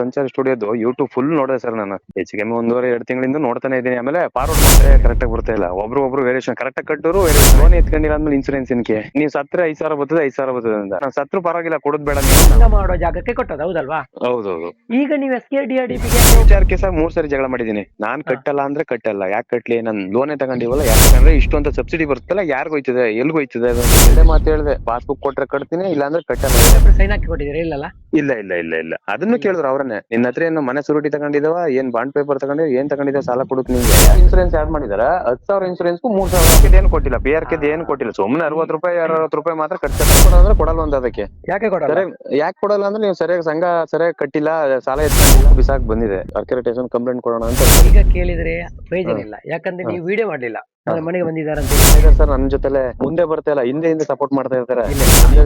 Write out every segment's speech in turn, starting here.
ಸಂಚಾರ ಸ್ಟುಡಿಯೋದು YouTube full ನೋಡಿದೆ ಸರ್ ನಾನು. ಹೆಚ್ಚಿಗೆ ಒಂದೂವರೆ ಎರಡು ತಿಂಗಳಿಂದ ನೋಡ್ತಾನೆ ಇದ್ದೀನಿ. ಆಮೇಲೆ ಫಾರ್ವರ್ಡ್ ಮಾಡ್ತಾರೆ ಕರೆಕ್ಟ್ ಆಗಿ ಬರ್ತಾ ಇಲ್ಲ. ಒಬ್ರು ಒಬ್ರು ವೇರಿಯೇಷನ್ ಕರೆಕ್ಟ್ ಆಗಿ ಕಟ್ಟೋರು ಲೋನ್ ಎತ್ಕೊಂಡಿಲ್ಲ ಅಂದ್ಮೇಲೆ ಇನ್ಸೂರೆನ್ಸ್ ಇನ್ಕೆ ನೀವು ಸತ್ರ ಐದು ಸಾವಿರ ಬರ್ತದೆ ಐದ್ ಸಾವಿರ ಬರ್ತದೆ ಅಂತ. ನಾನು ಸತ್ರು ಪರವಾಗಿಲ್ಲ ಕೊಡೋದ್ ಬೇಡ ನೀವು ಮಾಡೋ ಜಾಗಕ್ಕೆ ಕೊಟ್ಟದ ಹೌದಲ್ವಾ? ಹೌದೌದು. ಈಗ ನೀವು S K D R D ವಿಚಾರಕ್ಕೆ ಸರ್ ಮೂರ್ ಸರಿ ಜಗಳ ಮಾಡಿದೀನಿ ನಾನ್ ಕಟ್ಟಲ್ಲ ಅಂದ್ರೆ ಕಟ್ಟಲ್ಲ. ಯಾಕೆ ಕಟ್ಲಿ? ನನ್ ಲೋನೇ ತಗೊಂಡಿವಲ್ಲ ಯಾಕಂದ್ರೆ ಇಷ್ಟು ಅಂತ ಸಬ್ಸಿಡಿ ಬರ್ತಲ್ಲ ಯಾರಿಗ್ ಹೋಯ್ತದೆ ಎಲ್ಗ್ ಹೋಯ್ತದೆ ಅದು ಅಂತ ಎರಡೇ ಮಾತು ಹೇಳಿದೆ. ಪಾಸ್ಬುಕ್ ಕೊಟ್ರೆ ಕಟ್ತೀನಿ ಇಲ್ಲ ಅಂದ್ರೆ ಕಟ್ಟಲ್ಲ. ಸೈನ್ ಹಾಕಿ ಕೊಟ್ಟಿದ್ದೀರಾ ಇಲ್ಲಲ್ಲ? ಇಲ್ಲ ಇಲ್ಲ ಇಲ್ಲ ಇಲ್ಲ. ಅದನ್ನು ಕೇಳಿದ್ರು. ಅವ್ರನ್ನೇ. ನಿನ್ನ ಹತ್ರ ಏನು ಮನೆ ಸುರುಟಿ ತಗೊಂಡಿದವ ಏನ್ ಬಾಂಡ್ ಪೇಪರ್ ತಗೊಂಡಿವ ಏನ್ ತಗೊಂಡಿದ್ದ ಸಾಲ ಕೊಡುಕ್ ನಿಂಗೆ ಇನ್ಸೂರೆನ್ಸ್ ಯಾಡ್ ಮಾಡಿದಾರ? ಹತ್ ಸಾವಿರ ಇನ್ಸೂರೆನ್ಸ್ ಮೂರ್ ಸಾವಿರ. ಏನ್ ಕೊಟ್ಟಿಲ್ಲ ಬಿ ಆರ್ ಕೆದ್ ಏನ್ ಕೊಟ್ಟಿಲ್ಲ. ಸುಮ್ನೆ ಅರವತ್ ರೂಪಾಯಿ ಅರವತ್ತು ರೂಪಾಯಿ ಮಾತ್ರ ಅಂದ್ರೆ ಕೊಡಲ್ಲ ಒಂದು ಅದಕ್ಕೆ. ಯಾಕೆ ಕೊಡಲ್ಲ? ಯಾಕೆ ಕೊಡಲ್ಲ ಅಂದ್ರೆ ನೀವು ಸರಿಯಾಗಿ ಸಂಘ ಸರಿಯಾಗಿ ಕಟ್ಟಿಲ್ಲ ಸಾಲ ಬಿಸಾಕ್ ಬಂದಿದೆ. ಅರ್ಕೆ ಸ್ಟೇಷನ್ ಕಂಪ್ಲೇಂಟ್ ಕೊಡೋಣ ಅಂತ ಈಗ ಕೇಳಿದ್ರೆ ಪ್ರಯೋಜನ ಇಲ್ಲ. ಯಾಕಂದ್ರೆ ನೀವು ವಿಡಿಯೋ ಮಾಡ್ಲಿಲ್ಲ. ಅಂದ್ರೆ ಮನೆಗೆ ಬಂದಿದ್ದಾರೆ ಸರ್ ನನ್ನ ಜೊತೆಲೆ ಮುಂದೆ ಬರ್ತಾ ಇಲ್ಲ ಹಿಂದೆ ಹಿಂದೆ ಸಪೋರ್ಟ್ ಮಾಡ್ತಾ ಇರ್ತಾರೆ.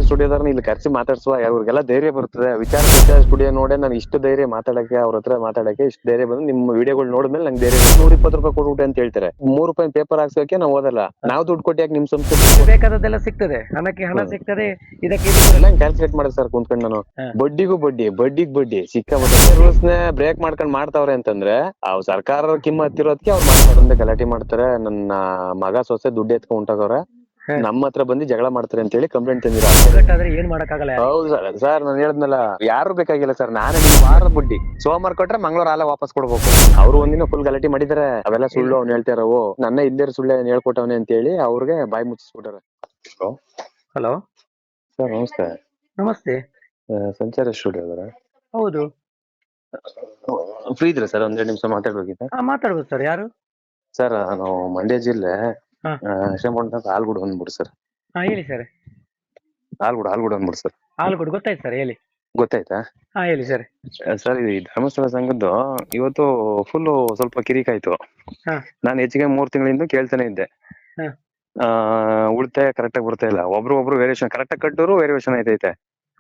ಸ್ಟುಡಿಯೋದವ್ರನ್ನ ಇಲ್ಲಿ. ಕರ್ಸಿ ಮಾತಾಡ್ಸುವ ಅವ್ರಿಗೆಲ್ಲ ಧೈರ್ಯ ಬರ್ತದೆ. ವಿಚಾರ ವಿಚಾರ ಸ್ಟುಡಿಯೋ ನೋಡೇ ನಾನು ಇಷ್ಟು ಧೈರ್ಯ ಮಾತಾಡಕ್ಕೆ ಅವ್ರ ಹತ್ರ ಮಾತಾಡಕ್ಕೆ ಇಷ್ಟು ಧೈರ್ಯ ಬಂದು ನಿಮ್ಮ ವಿಡಿಯೋಗಳು ನೋಡಿದ್ಮೇಲೆ ನಂಗೆ ಧೈರ್ಯ ನೂರ ಇಪ್ಪತ್ತು ರೂಪಾಯಿ ಕೊಡ್ಬಿಟ್ಟೆ ಅಂತ ಹೇಳ್ತಾರೆ. ಮೂರು ರೂಪಾಯಿ ಪೇಪರ್ ಹಾಕ್ಸೋಕೆ ನಾವು ಓದಲ್ಲ. ನಾವು ದುಡ್ಡು ಕೊಟ್ಟು ಯಾಕೆ ನಿಮ್ ಸಂಸ್ಥೆ ಬೇಕಾದದ್ದೆಲ್ಲ ಸಿಗ್ತದೆ. ಹಣಕ್ಕೆ ಹಣ ಸಿಗ್ತದೆ. ಇದಕ್ಕೆ ಇದು ಎಲ್ಲ ಕ್ಯಾಲ್ಕುಲೇಟ್ ಮಾಡಿದೆ ಸರ್ ಕುಂತ್ಕೊಂಡು ನಾನು. ಹಾ. ಬಡ್ಡಿಗೂ ಬಡ್ಡಿ ಬಡ್ಡಿಗೆ ಬಡ್ಡಿ. ಸಿಕ್ಕ ರೂಲ್ಸ್ನ ಬ್ರೇಕ್ ಮಾಡ್ಕೊಂಡು ಮಾಡ್ತಾವ್ರೆ ಅಂತಂದ್ರೆ ಅವ್ ಸರ್ಕಾರ ಕಿಮ್ಮತ್ತಿರೋದಕ್ಕೆ ಅವ್ರು ಮಾಡ್ತಾರೆ ಗಲಾಟೆ ಮಾಡ್ತಾರೆ. ನನ್ನ ಮಗ ಸೊಸೆ ದುಡ್ಡು ಎತ್ಕೊಂಡ್ ಹೊಂಟೋಗವ್ರೆ ಹಾ. ನಮ್ಮ ಹತ್ರ ಬಂದು ಜಗಳ ಮಾಡ್ತಾರೆ ಅಂತ ಹೇಳಿ ಕಂಪ್ಲೇಂಟ್ ತಂದಿರ ಏನ್ ಮಾಡಕ್ಕಾಗಲ್ಲ. ಹೌದು ಸರ್ ಸರ್ ನಾನು ಹೇಳದ್ನಲ್ಲ ಯಾರು ಬೇಕಾಗಿಲ್ಲ ಸರ್ ನಾನೇ ನಿಮ್ಗೆ ವಾರದ ಬುಡ್ಡಿ ಸೋಮವಾರ ಕೊಟ್ರೆ ಮಂಗಳವಾರ ಆಲೆ ವಾಪಸ್ ಕೊಡ್ಬೇಕು. ಅವ್ರು ಒಂದಿನ ಫುಲ್ ಗಲಾಟೆ ಮಾಡಿದಾರೆ ಅವೆಲ್ಲ ಸುಳ್ಳು ಅವ್ನು ಹೇಳ್ತಾರವು ನನ್ನ ಇಲ್ಲೇ ಸುಳ್ಳು ಏನ್ ಹೇಳ್ಕೊಟ್ಟವನೆ ಅಂತ ಹೇಳಿ ಅವ್ರಿಗೆ ಬಾಯಿ ಮುಚ್ಚಿಸ್ಬಿಟ್ಟಾರೆ. ಹಲೋ ಸರ್ ನಮಸ್ತೆ. ನಮಸ್ತೆ. ಸಂಚಾರ ಸ್ಟುಡಿಯೋ ಅವರ ಹೌದು. ಫ್ರೀ ಇದ್ರೆ ಸರ್? ಒಂದೆರಡು ನಿಮಿಷ ಮಾತಾಡ್ಬೇಕಿತ್ತ? ಮಾತಾಡ್ಬೋದು ಸರ್ ಯಾರು? ಸರ್ ನಾವು ಮಂಡ್ಯ ಜಿಲ್ಲೆ ಹಾ. ಶ್ರೀಮಂತ ಆಲ್ಗುಡ್ ಬಂದ್ಬಿಡು ಸರ್ ಹಾ ಹೇಳಿ ಸರ್ ಆಲ್ಗುಡ್ ಆಲ್ಗುಡ್ ಅಂದ್ಬಿಡು ಸರ್ ಆಲ್ಗುಡ್ ಗೊತ್ತಾಯ್ತು ಸರ್ ಹೇಳಿ. ಗೊತ್ತಾಯ್ತಾ? ಹಾ ಹೇಳಿ ಸರ್ ಸರ್ ಈ ಧರ್ಮಸ್ಥಳ ಸಂಘದ್ದು ಇವತ್ತು ಫುಲ್ ಸ್ವಲ್ಪ ಕಿರಿಕಾಯ್ತು. ಹಾ. ನಾನು ಹೆಚ್ಚಿಗೆ ಮೂರ್ ತಿಂಗಳಿಂದ ಕೇಳ್ತಾನೆ ಇದ್ದೆ. ಹಾ. ಆ ಉಳಿತಾಯ ಕರೆಕ್ಟ್ ಆಗಿ ಬರ್ತಾ ಇಲ್ಲ. ಒಬ್ರು ಒಬ್ರು ವೇರಿಯೇಷನ್ ಕರೆಕ್ಟ್ ಆಗಿ ಕಟ್ಟೋರು ವೇರಿಯೇಷನ್ ಐತೈತೆ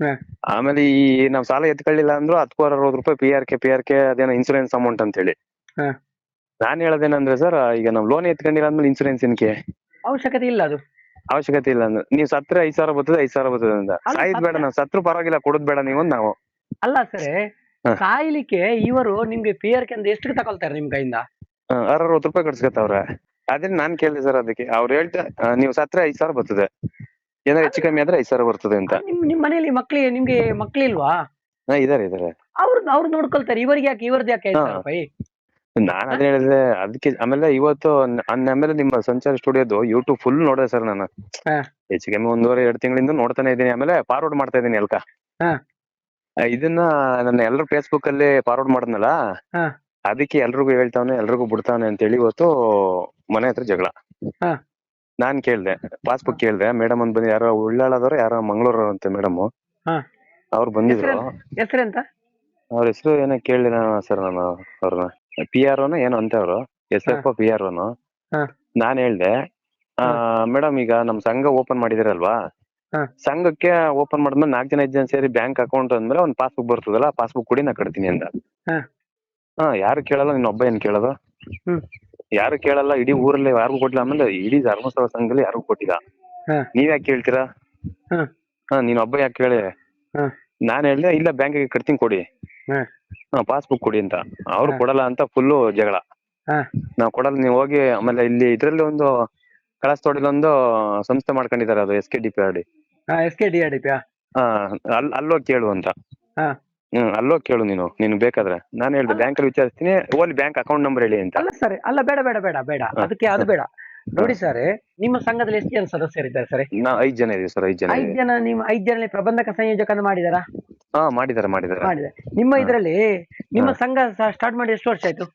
ಹಾ. ಆಮೇಲೆ ಈ ನಾವ್ ಸಾಲ ಎತ್ಕೊಳ್ಳಿಲ್ಲ ಅಂದ್ರು ಹತ್ತು ಅರವತ್ತು ರೂಪಾಯಿ P R K P R K ಅದೇನೋ ಇನ್ಸೂರೆನ್ಸ್ ಅಮೌಂಟ್ ಅಂತ ಹೇಳಿ ಹಾ. ನಾನ್ ಹೇಳೋದೇನಂದ್ರೆ ಸರ್ ಈಗ ನಾವು ಲೋನ್ ಎತ್ಕೊಂಡಿಲ್ಲ ಅಂದ್ಮೇಲೆ ಇನ್ಸೂರೆನ್ಸ್ ಇನ್ಕೆ ಅವಶ್ಯಕತೆ ಇಲ್ಲ ಅದು. ಅವಶ್ಯಕತೆ ಇಲ್ಲ ಅಂದ್ರೆ ನೀವು ಸತ್ರ ಐದ್ ಸಾವಿರ ಬರ್ತದೆ ಐದ್ ಸಾವಿರ ಬರ್ತದೆ ಅಂತ. ಅಲ್ಲ, ಸಾಯ್ದ್ ಬೇಡ ನಾವು ಸತ್ರು ಪರವಾಗಿಲ್ಲ ಕೊಡೋದ್ ಬೇಡ ನೀವು ಅಂತ ನಾವು. ಅಲ್ಲ ಸರ್ ಹಾ. ಸಾಯ್ಲಿಕ್ಕೆ ಇವರು ನಿಮ್ಗೆ ಪಿ ಆರ್ ಎಷ್ಟು ತಗೊಳ್ತಾರೆ ನಿಮ್ ಕೈಯಿಂದ? ಅರವತ್ತು ರೂಪಾಯಿ ಕಟ್ಸ್ಕೊತಾವ್ರೆ. ಅದೇ ನಾನ್ ಕೇಳಿದೆ ಸರ್ ಅದಕ್ಕೆ ಅವ್ರು ಹೇಳ್ತಾ ಆ, ನೀವು ಸತ್ರ ಐದ್ ಸಾವಿರ ಬರ್ತದೆ. ಏನಾದ್ರು ಹೆಚ್ಚು ಕಮ್ಮಿ ಆದ್ರೆ ಐದ್ ಸಾವಿರ ಬರ್ತದೆ ಅಂತ. ನಿಮ್ ನಿಮ್ ಮನೆಯಲ್ಲಿ ಮಕ್ಳಿಗೆ ನಿಮ್ಗೆ ಮಕ್ಳಿಲ್ವಾ? ಹಾ ಇದಾರೆ ಇದಾರೆ. ಅವ್ರು ಅವ್ರು ನೋಡ್ಕೊಳ್ತಾರೆ ಇವರಿಗೆ ಯಾಕೆ ಇವ್ರದ್ದು ಯಾಕೆ ಐದು ಹಾ. ಸಾವಿರ ರೂಪಾಯಿ? ನಾನ್ ಅದೇ ಹೇಳಿದೆ ಅದಕ್ಕೆ ಆಮೇಲೆ ಇವತ್ತು ನ- ಆಮೇಲೆ ನಿಮ್ಮ ಸಂಚಾರ ಸ್ಟುಡಿಯೋದು ಯೂಟ್ಯೂಬ್ ಫುಲ್ ನೋಡಿದೆ ಸರ್ ನಾನು ಹಾ. ಹೆಚ್ಚು ಕಮ್ಮಿ ಒಂದೂವರೆ ಎರಡು ತಿಂಗಳಿಂದ ನೋಡ್ತಾನೆ ಇದ್ದೀನಿ ಆಮೇಲೆ ಫಾರ್ವರ್ಡ್ ಮಾಡ್ತಾ ಇದ್ದೀನಿ ಎಲ್ಕ ಹಾ. ಆ, ಇದನ್ನ ನನ್ನ ಎಲ್ಲರೂ ಫೇಸ್ಬುಕ್ ಅಲ್ಲಿ ಫಾರ್ವರ್ಡ್ ಮಾಡಿದ್ನಲ್ಲ ಹಾ. ಅದಕ್ಕೆ ಎಲ್ರಿಗೂ ಹೇಳ್ತಾವನೆ ಎಲ್ರಿಗೂ ಬಿಡ್ತಾನೆ ಅಂತ ಹೇಳಿ ಇವತ್ತು ಮನೆ ಹತ್ರ ಜಗಳ ಹಾ. ನಾನ್ ಕೇಳ್ದೆ ಪಾಸ್ಬುಕ್ ಕೇಳ್ದೆ ಮೇಡಮ್ ಅಂತ ಬಂದು ಯಾರೋ ಉಳ್ಳಾಳದವ್ರು ಯಾರೋ ಮಂಗಳೂರು ಅಂತ ಮೇಡಮ್ ಹಾ. ಅವ್ರು ಬಂದಿದ್ರು ಹೆಸರೆಂತ ಅವ್ರ ಹೆಸರು ಏನೋ ಕೇಳಿಲ್ಲ ಸರ್ ನಾನು ಅವ್ರನ್ನ ಪಿ ಆರ್ ಓನ ಏನೋ ಅಂತ ಅವರು ಎಸ್ ಎಫ್ ಪಿ ಆರ್ ಓನು ಹಾ. ನಾನ್ ಹೇಳ್ದೆ ಮೇಡಮ್ ಈಗ ನಮ್ ಸಂಘ ಓಪನ್ ಮಾಡಿದಿರಲ್ವಾ ಹಾ. ಸಂಘಕ್ಕೆ ಓಪನ್ ಮಾಡಿದ್ಮೇಲೆ ನಾಲ್ಕು ಜನ ಐದು ಜನ ಸೇರಿ ಬ್ಯಾಂಕ್ ಅಕೌಂಟ್ ಅಂದ್ಮೇಲೆ ಒಂದ್ ಪಾಸ್ಬುಕ್ ಬರ್ತದಲ್ಲ ಪಾಸ್ಬುಕ್ ಕೊಡಿ ನಾ ಕಟ್ತೀನಿ ಅಂತ ಹಾ. ಹಾ ಯಾರು ಕೇಳಲ್ಲ ನಿನ್ನ ಒಬ್ಬ ಏನ್ ಕೇಳೋದು ಹ್ಮ್. ಯಾರು ಕೇಳಲ್ಲ ಇಡೀ ಊರಲ್ಲಿ ಯಾರಿಗೂ ಕೊಟ್ಟಿಲ್ಲ ಆಮೇಲೆ ಇಡೀ ಧರ್ಮಸ್ಥಳ ಸಂಘದಲ್ಲಿ ಯಾರಿಗೂ ಕೊಟ್ಟಿಲ್ಲ ಹಾ. ನೀವ್ ಯಾಕೆ ಕೇಳ್ತೀರಾ ಹಾ. ಹಾ ನೀನ್ ಒಬ್ಬ ಯಾಕೆ ಕೇಳಿ ನಾನು ನಾನ್ ಹೇಳ್ದೆ ಇಲ್ಲ ಬ್ಯಾಂಕಿಗೆ ಕಟ್ತೀನಿ ಕೊಡಿ ಹಾ. ಹಾ ಪಾಸ್ಬುಕ್ ಕೊಡಿ ಅಂತ. ಅವ್ರು ಕೊಡಲ್ಲ ಅಂತ ಫುಲ್ಲು ಜಗಳ. ಹಾ. ನಾವ್ ಕೊಡಲ್ಲ ನೀವು ಹೋಗಿ ಆಮೇಲೆ ಇಲ್ಲಿ ಇದ್ರಲ್ಲಿ ಒಂದು ಕಳಸ್ತೋಡಿಲಿ ಒಂದು ಸಂಸ್ಥೆ ಮಾಡ್ಕೊಂಡಿದ್ದಾರೆ ಅದು S K D P R D ಹಾ S K D R D P ಅಲ್ ಅಲ್ಲೋಗಿ ಕೇಳು ಅಂತ. ಹಾ. ಹ್ಮ್ ಅಲ್ಲೋಗಿ ಕೇಳು ನೀನು ನೀನ್ ಬೇಕಾದ್ರೆ. ನಾನು ಹೇಳ್ದೆ. ಬ್ಯಾಂಕ್ ಅಲ್ಲಿ ವಿಚಾರಿಸ್ತೀನಿ ಓಲಿ ಬ್ಯಾಂಕ್ ಅಕೌಂಟ್ ನಂಬರ್ ಹೇಳಿ ಅಂತ. ಅಲ್ಲ ಸರಿ ಅಲ್ಲ ಬೇಡ ಬೇಡ ಬೇಡ ಬೇಡ. ಅದಕ್ಕೆ ಅದು ಬೇಡ. ನೋಡಿ ಸರ್ ನಿಮ್ಮ ಸಂಘದಲ್ಲಿ ಎಷ್ಟು ಜನ ಸದಸ್ಯರಿದ್ದಾರೆ ಸರ್? ಐದು ಐದ್ ಜನ ಇದೀವಿ ಸರ್ ಐದು ಜನ ಐದು ಜನ ನಿಮ್ಮ ಐದು ಜನರಲ್ಲಿ ಪ್ರಬಂಧಕ ಸಂಯೋಜಕನ ಮಾಡಿದಾರಾ? ಹಾ ಮಾಡಿದಾರೆ ಮಾಡಿದ್ದಾರೆ ಮಾಡಿದೆ ನಿಮ್ಮ. ಇದರಲ್ಲಿ ನಿಮ್ಮ. ಸಂಘ ಸ್ಟಾರ್ಟ್ ಮಾಡಿ ಎಷ್ಟು ವರ್ಷ ಆಯ್ತು?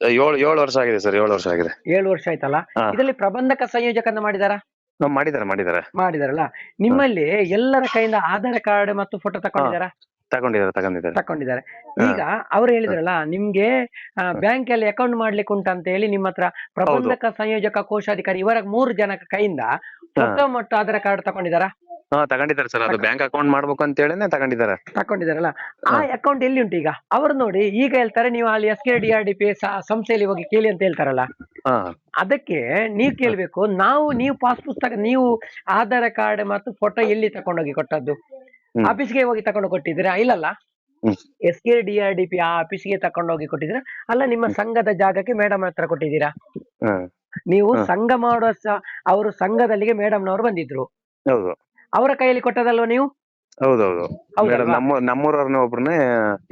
ಏಳು ಏಳು ವರ್ಷ ಆಗಿದೆ ಸರ್ ಏಳು ವರ್ಷ ಆಗಿದೆ. ಏಳು ವರ್ಷ ಆಯ್ತಲ್ಲ. ಇದರಲ್ಲಿ ಪ್ರಬಂಧಕ ಸಂಯೋಜಕನ ಮಾಡಿದಾರಾ? ಮಾಡಿದಾರೆ ಮಾಡಿದಾರೆ. ಮಾಡಿದಾರಲ್ಲ? ನಿಮ್ಮಲ್ಲಿ ಎಲ್ಲರ ಕೈಯಿಂದ ಆಧಾರ್ ಕಾರ್ಡ್ ಮತ್ತು ಫೋಟೋ ತಕೊಂಡಿದಾರಾ? ತಗೊಂಡಿದ್ದಾರೆ ತಗೊಂಡಿದ್ದಾರೆ. ತಕೊಂಡಿದ್ದಾರೆ ಈಗ ಅವ್ರು ಹೇಳಿದ್ರಲ್ಲ ನಿಮ್ಗೆ ಬ್ಯಾಂಕ್ ಅಲ್ಲಿ ಅಕೌಂಟ್ ಮಾಡ್ಲಿಕ್ಕೆ ಉಂಟು ಅಂತ ಹೇಳಿ ನಿಮ್ಮ ಹತ್ರ ಪ್ರಬಂಧಕ ಸಂಯೋಜಕ ಕೋಶಾಧಿಕಾರಿ ಇವರ ಮೂರು ಜನ ಕೈಯಿಂದ ಫೋಟೋ ಮತ್ತು ಆಧಾರ್ ಕಾರ್ಡ್ ತಕೊಂಡಿದಾರಾ ಹಾ ತಗೊಂಡಿದ್ದಾರೆ ಸರ್. ಅದು ಬ್ಯಾಂಕ್ ಅಕೌಂಟ್ ಮಾಡ್ಬೇಕು ಅಂತ ಹೇಳಿನೇ ತಗೊಂಡಿದ್ದಾರೆ. ತಕೊಂಡಿದಾರಲ್ಲ ಆ ಅಕೌಂಟ್ ಎಲ್ಲಿ ಉಂಟು ಈಗ? ಅವ್ರು ನೋಡಿ ಈಗ ಹೇಳ್ತಾರೆ ನೀವು ಅಲ್ಲಿ S K D R D P ಸಂಸ್ಥೆಯಲ್ಲಿ ಹೋಗಿ ಕೇಳಿ ಅಂತ ಹೇಳ್ತಾರಲ್ಲ? ಅದಕ್ಕೆ ನೀವು ಕೇಳ್ಬೇಕು ನಾವು ನೀವು ಪಾಸ್ ಪುಸ್ತಕ ನೀವು ಆಧಾರ್ ಕಾರ್ಡ್ ಮತ್ತು ಫೋಟೋ ಎಲ್ಲಿ ತಕೊಂಡೋಗಿ ಕೊಟ್ಟದ್ದು. ಆಫೀಸ್ಗೆ ಹೋಗಿ ತಕೊಂಡು ಕೊಟ್ಟಿದ್ದೀರಾ? ಇಲ್ಲಲ್ಲ. S K D R D P ಆ ಆಫೀಸ್ಗೆ ತಕೊಂಡೋಗಿ ಕೊಟ್ಟಿದ್ದೀರಾ? ಅಲ್ಲ ನಿಮ್ಮ ಸಂಘದ ಜಾಗಕ್ಕೆ ಮೇಡಮ್ ಹತ್ರ ಕೊಟ್ಟಿದ್ದೀರಾ? ನೀವು ಸಂಘ ಮಾಡುವ ಅವರು ಸಂಘದಲ್ಲಿಗೆ ಮೇಡಮ್ನವರು ಬಂದಿದ್ರು. ಹೌದು. ಅವರ ಕೈಯಲ್ಲಿ ಕೊಟ್ಟದಲ್ವಾ ನೀವು? ಹೌದೌದು. ನಮ್ಮ ನಮ್ಮೂರವ್ರನ್ನ ಒಬ್ರನ್ನೇ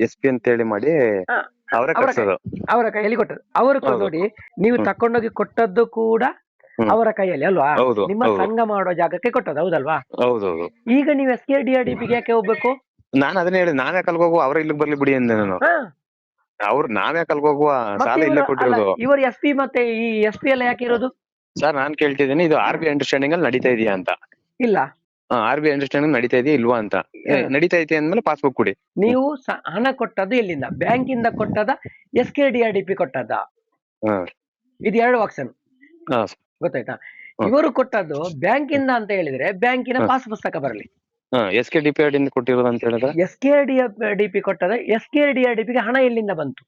ಎಸ್ ಪಿ ಅಂತ ಹೇಳಿ ಮಾಡಿ. ಅವರೇ ಕೈಯಲ್ಲಿ ಕೊಟ್ಟದ್ದು. ಅವರು ನೋಡಿ ನೀವು. ತಕೊಂಡೋಗಿ ಕೊಟ್ಟದ್ದು ಕೂಡ. ಅವರ ಕೈಯಲ್ಲಿ ಅಲ್ವಾ? ಹೌದು ನಿಮ್ಮ ಸಂಘ ಮಾಡೋ ಜಾಗಕ್ಕೆ ಕೊಟ್ಟದ್ದು ಹೌದಲ್ವಾ? ಹೌದೌದು. ಈಗ ನೀವು S K D R D ಪಿಗೆ ಯಾಕೆ ಹೋಗ್ಬೇಕು? ನಾನು ಅದನ್ನ ಹೇಳಿ ನಾವೇ ಹೋಗುವ ಅವ್ರ ಇಲ್ಲಿಗೆ ಬರ್ಲಿ ಬಿಡಿ ಅಂದೆ ನಾನು. ಅವ್ರು ನಾವೇ ಹೋಗುವ ಮತ್ತೆ ಸಾಲ ಇಲ್ಲ ಕೊಟ್ಟಿರೋದು. ಇವರು ಎಸ್ ಪಿ ಮತ್ತೆ ಈ ಎಸ್ ಪಿ ಎಲ್ಲ ಯಾಕೆ ಇರೋದು? ಸರ್ ನಾನ್ ಕೇಳ್ತಿದ್ದೀನಿ ಇದು ಆರ್ ಬಿ ಅಂಡರ್ಸ್ಟ್ಯಾಂಡಿಂಗ್ ಅಲ್ಲಿ ನಡೀತಾ ಇದೆಯಾ ಅಂತ. ಇಲ್ಲ. ಆರ್ ಬಿ ಅಂಡರ್ಸ್ಟ್ಯಾಂಡಿಂಗ್ ನಡೀತಾ ಇದೆಯಾ ಇಲ್ವಾ ಅಂತ. ನಡೀತಾ ಐತೆ ಅಂದ್ಮೇಲೆ ಪಾಸ್ಬುಕ್ ಕೊಡಿ. ನೀವು ಹಣ ಕೊಟ್ಟದ್ದು ಎಲ್ಲಿಂದ? ಬ್ಯಾಂಕಿಂದ ಕೊಟ್ಟದ S K D R D P ಕೊಟ್ಟದ ಇದು ಎರಡು ಆಪ್ಷನ್ ಗೊತ್ತಾಯ್ತಾ? ಇವರು ಕೊಟ್ಟದ್ದು ಬ್ಯಾಂಕಿಂದ ಅಂತ ಹೇಳಿದ್ರೆ ಬ್ಯಾಂಕಿನ ಪಾಸ್ ಪುಸ್ತಕ ಬರಲಿ. ಎಸ್ ಕೆ ಡಿ ಪಿ ಇಂದ ಕೊಟ್ಟಿರೋದು ಅಂತ ಹೇಳಿದ್ರೆ? S K D D P ಕೊಟ್ಟದ S K D D ಪಿಗೆ ಹಣ ಎಲ್ಲಿಂದ ಬಂತು?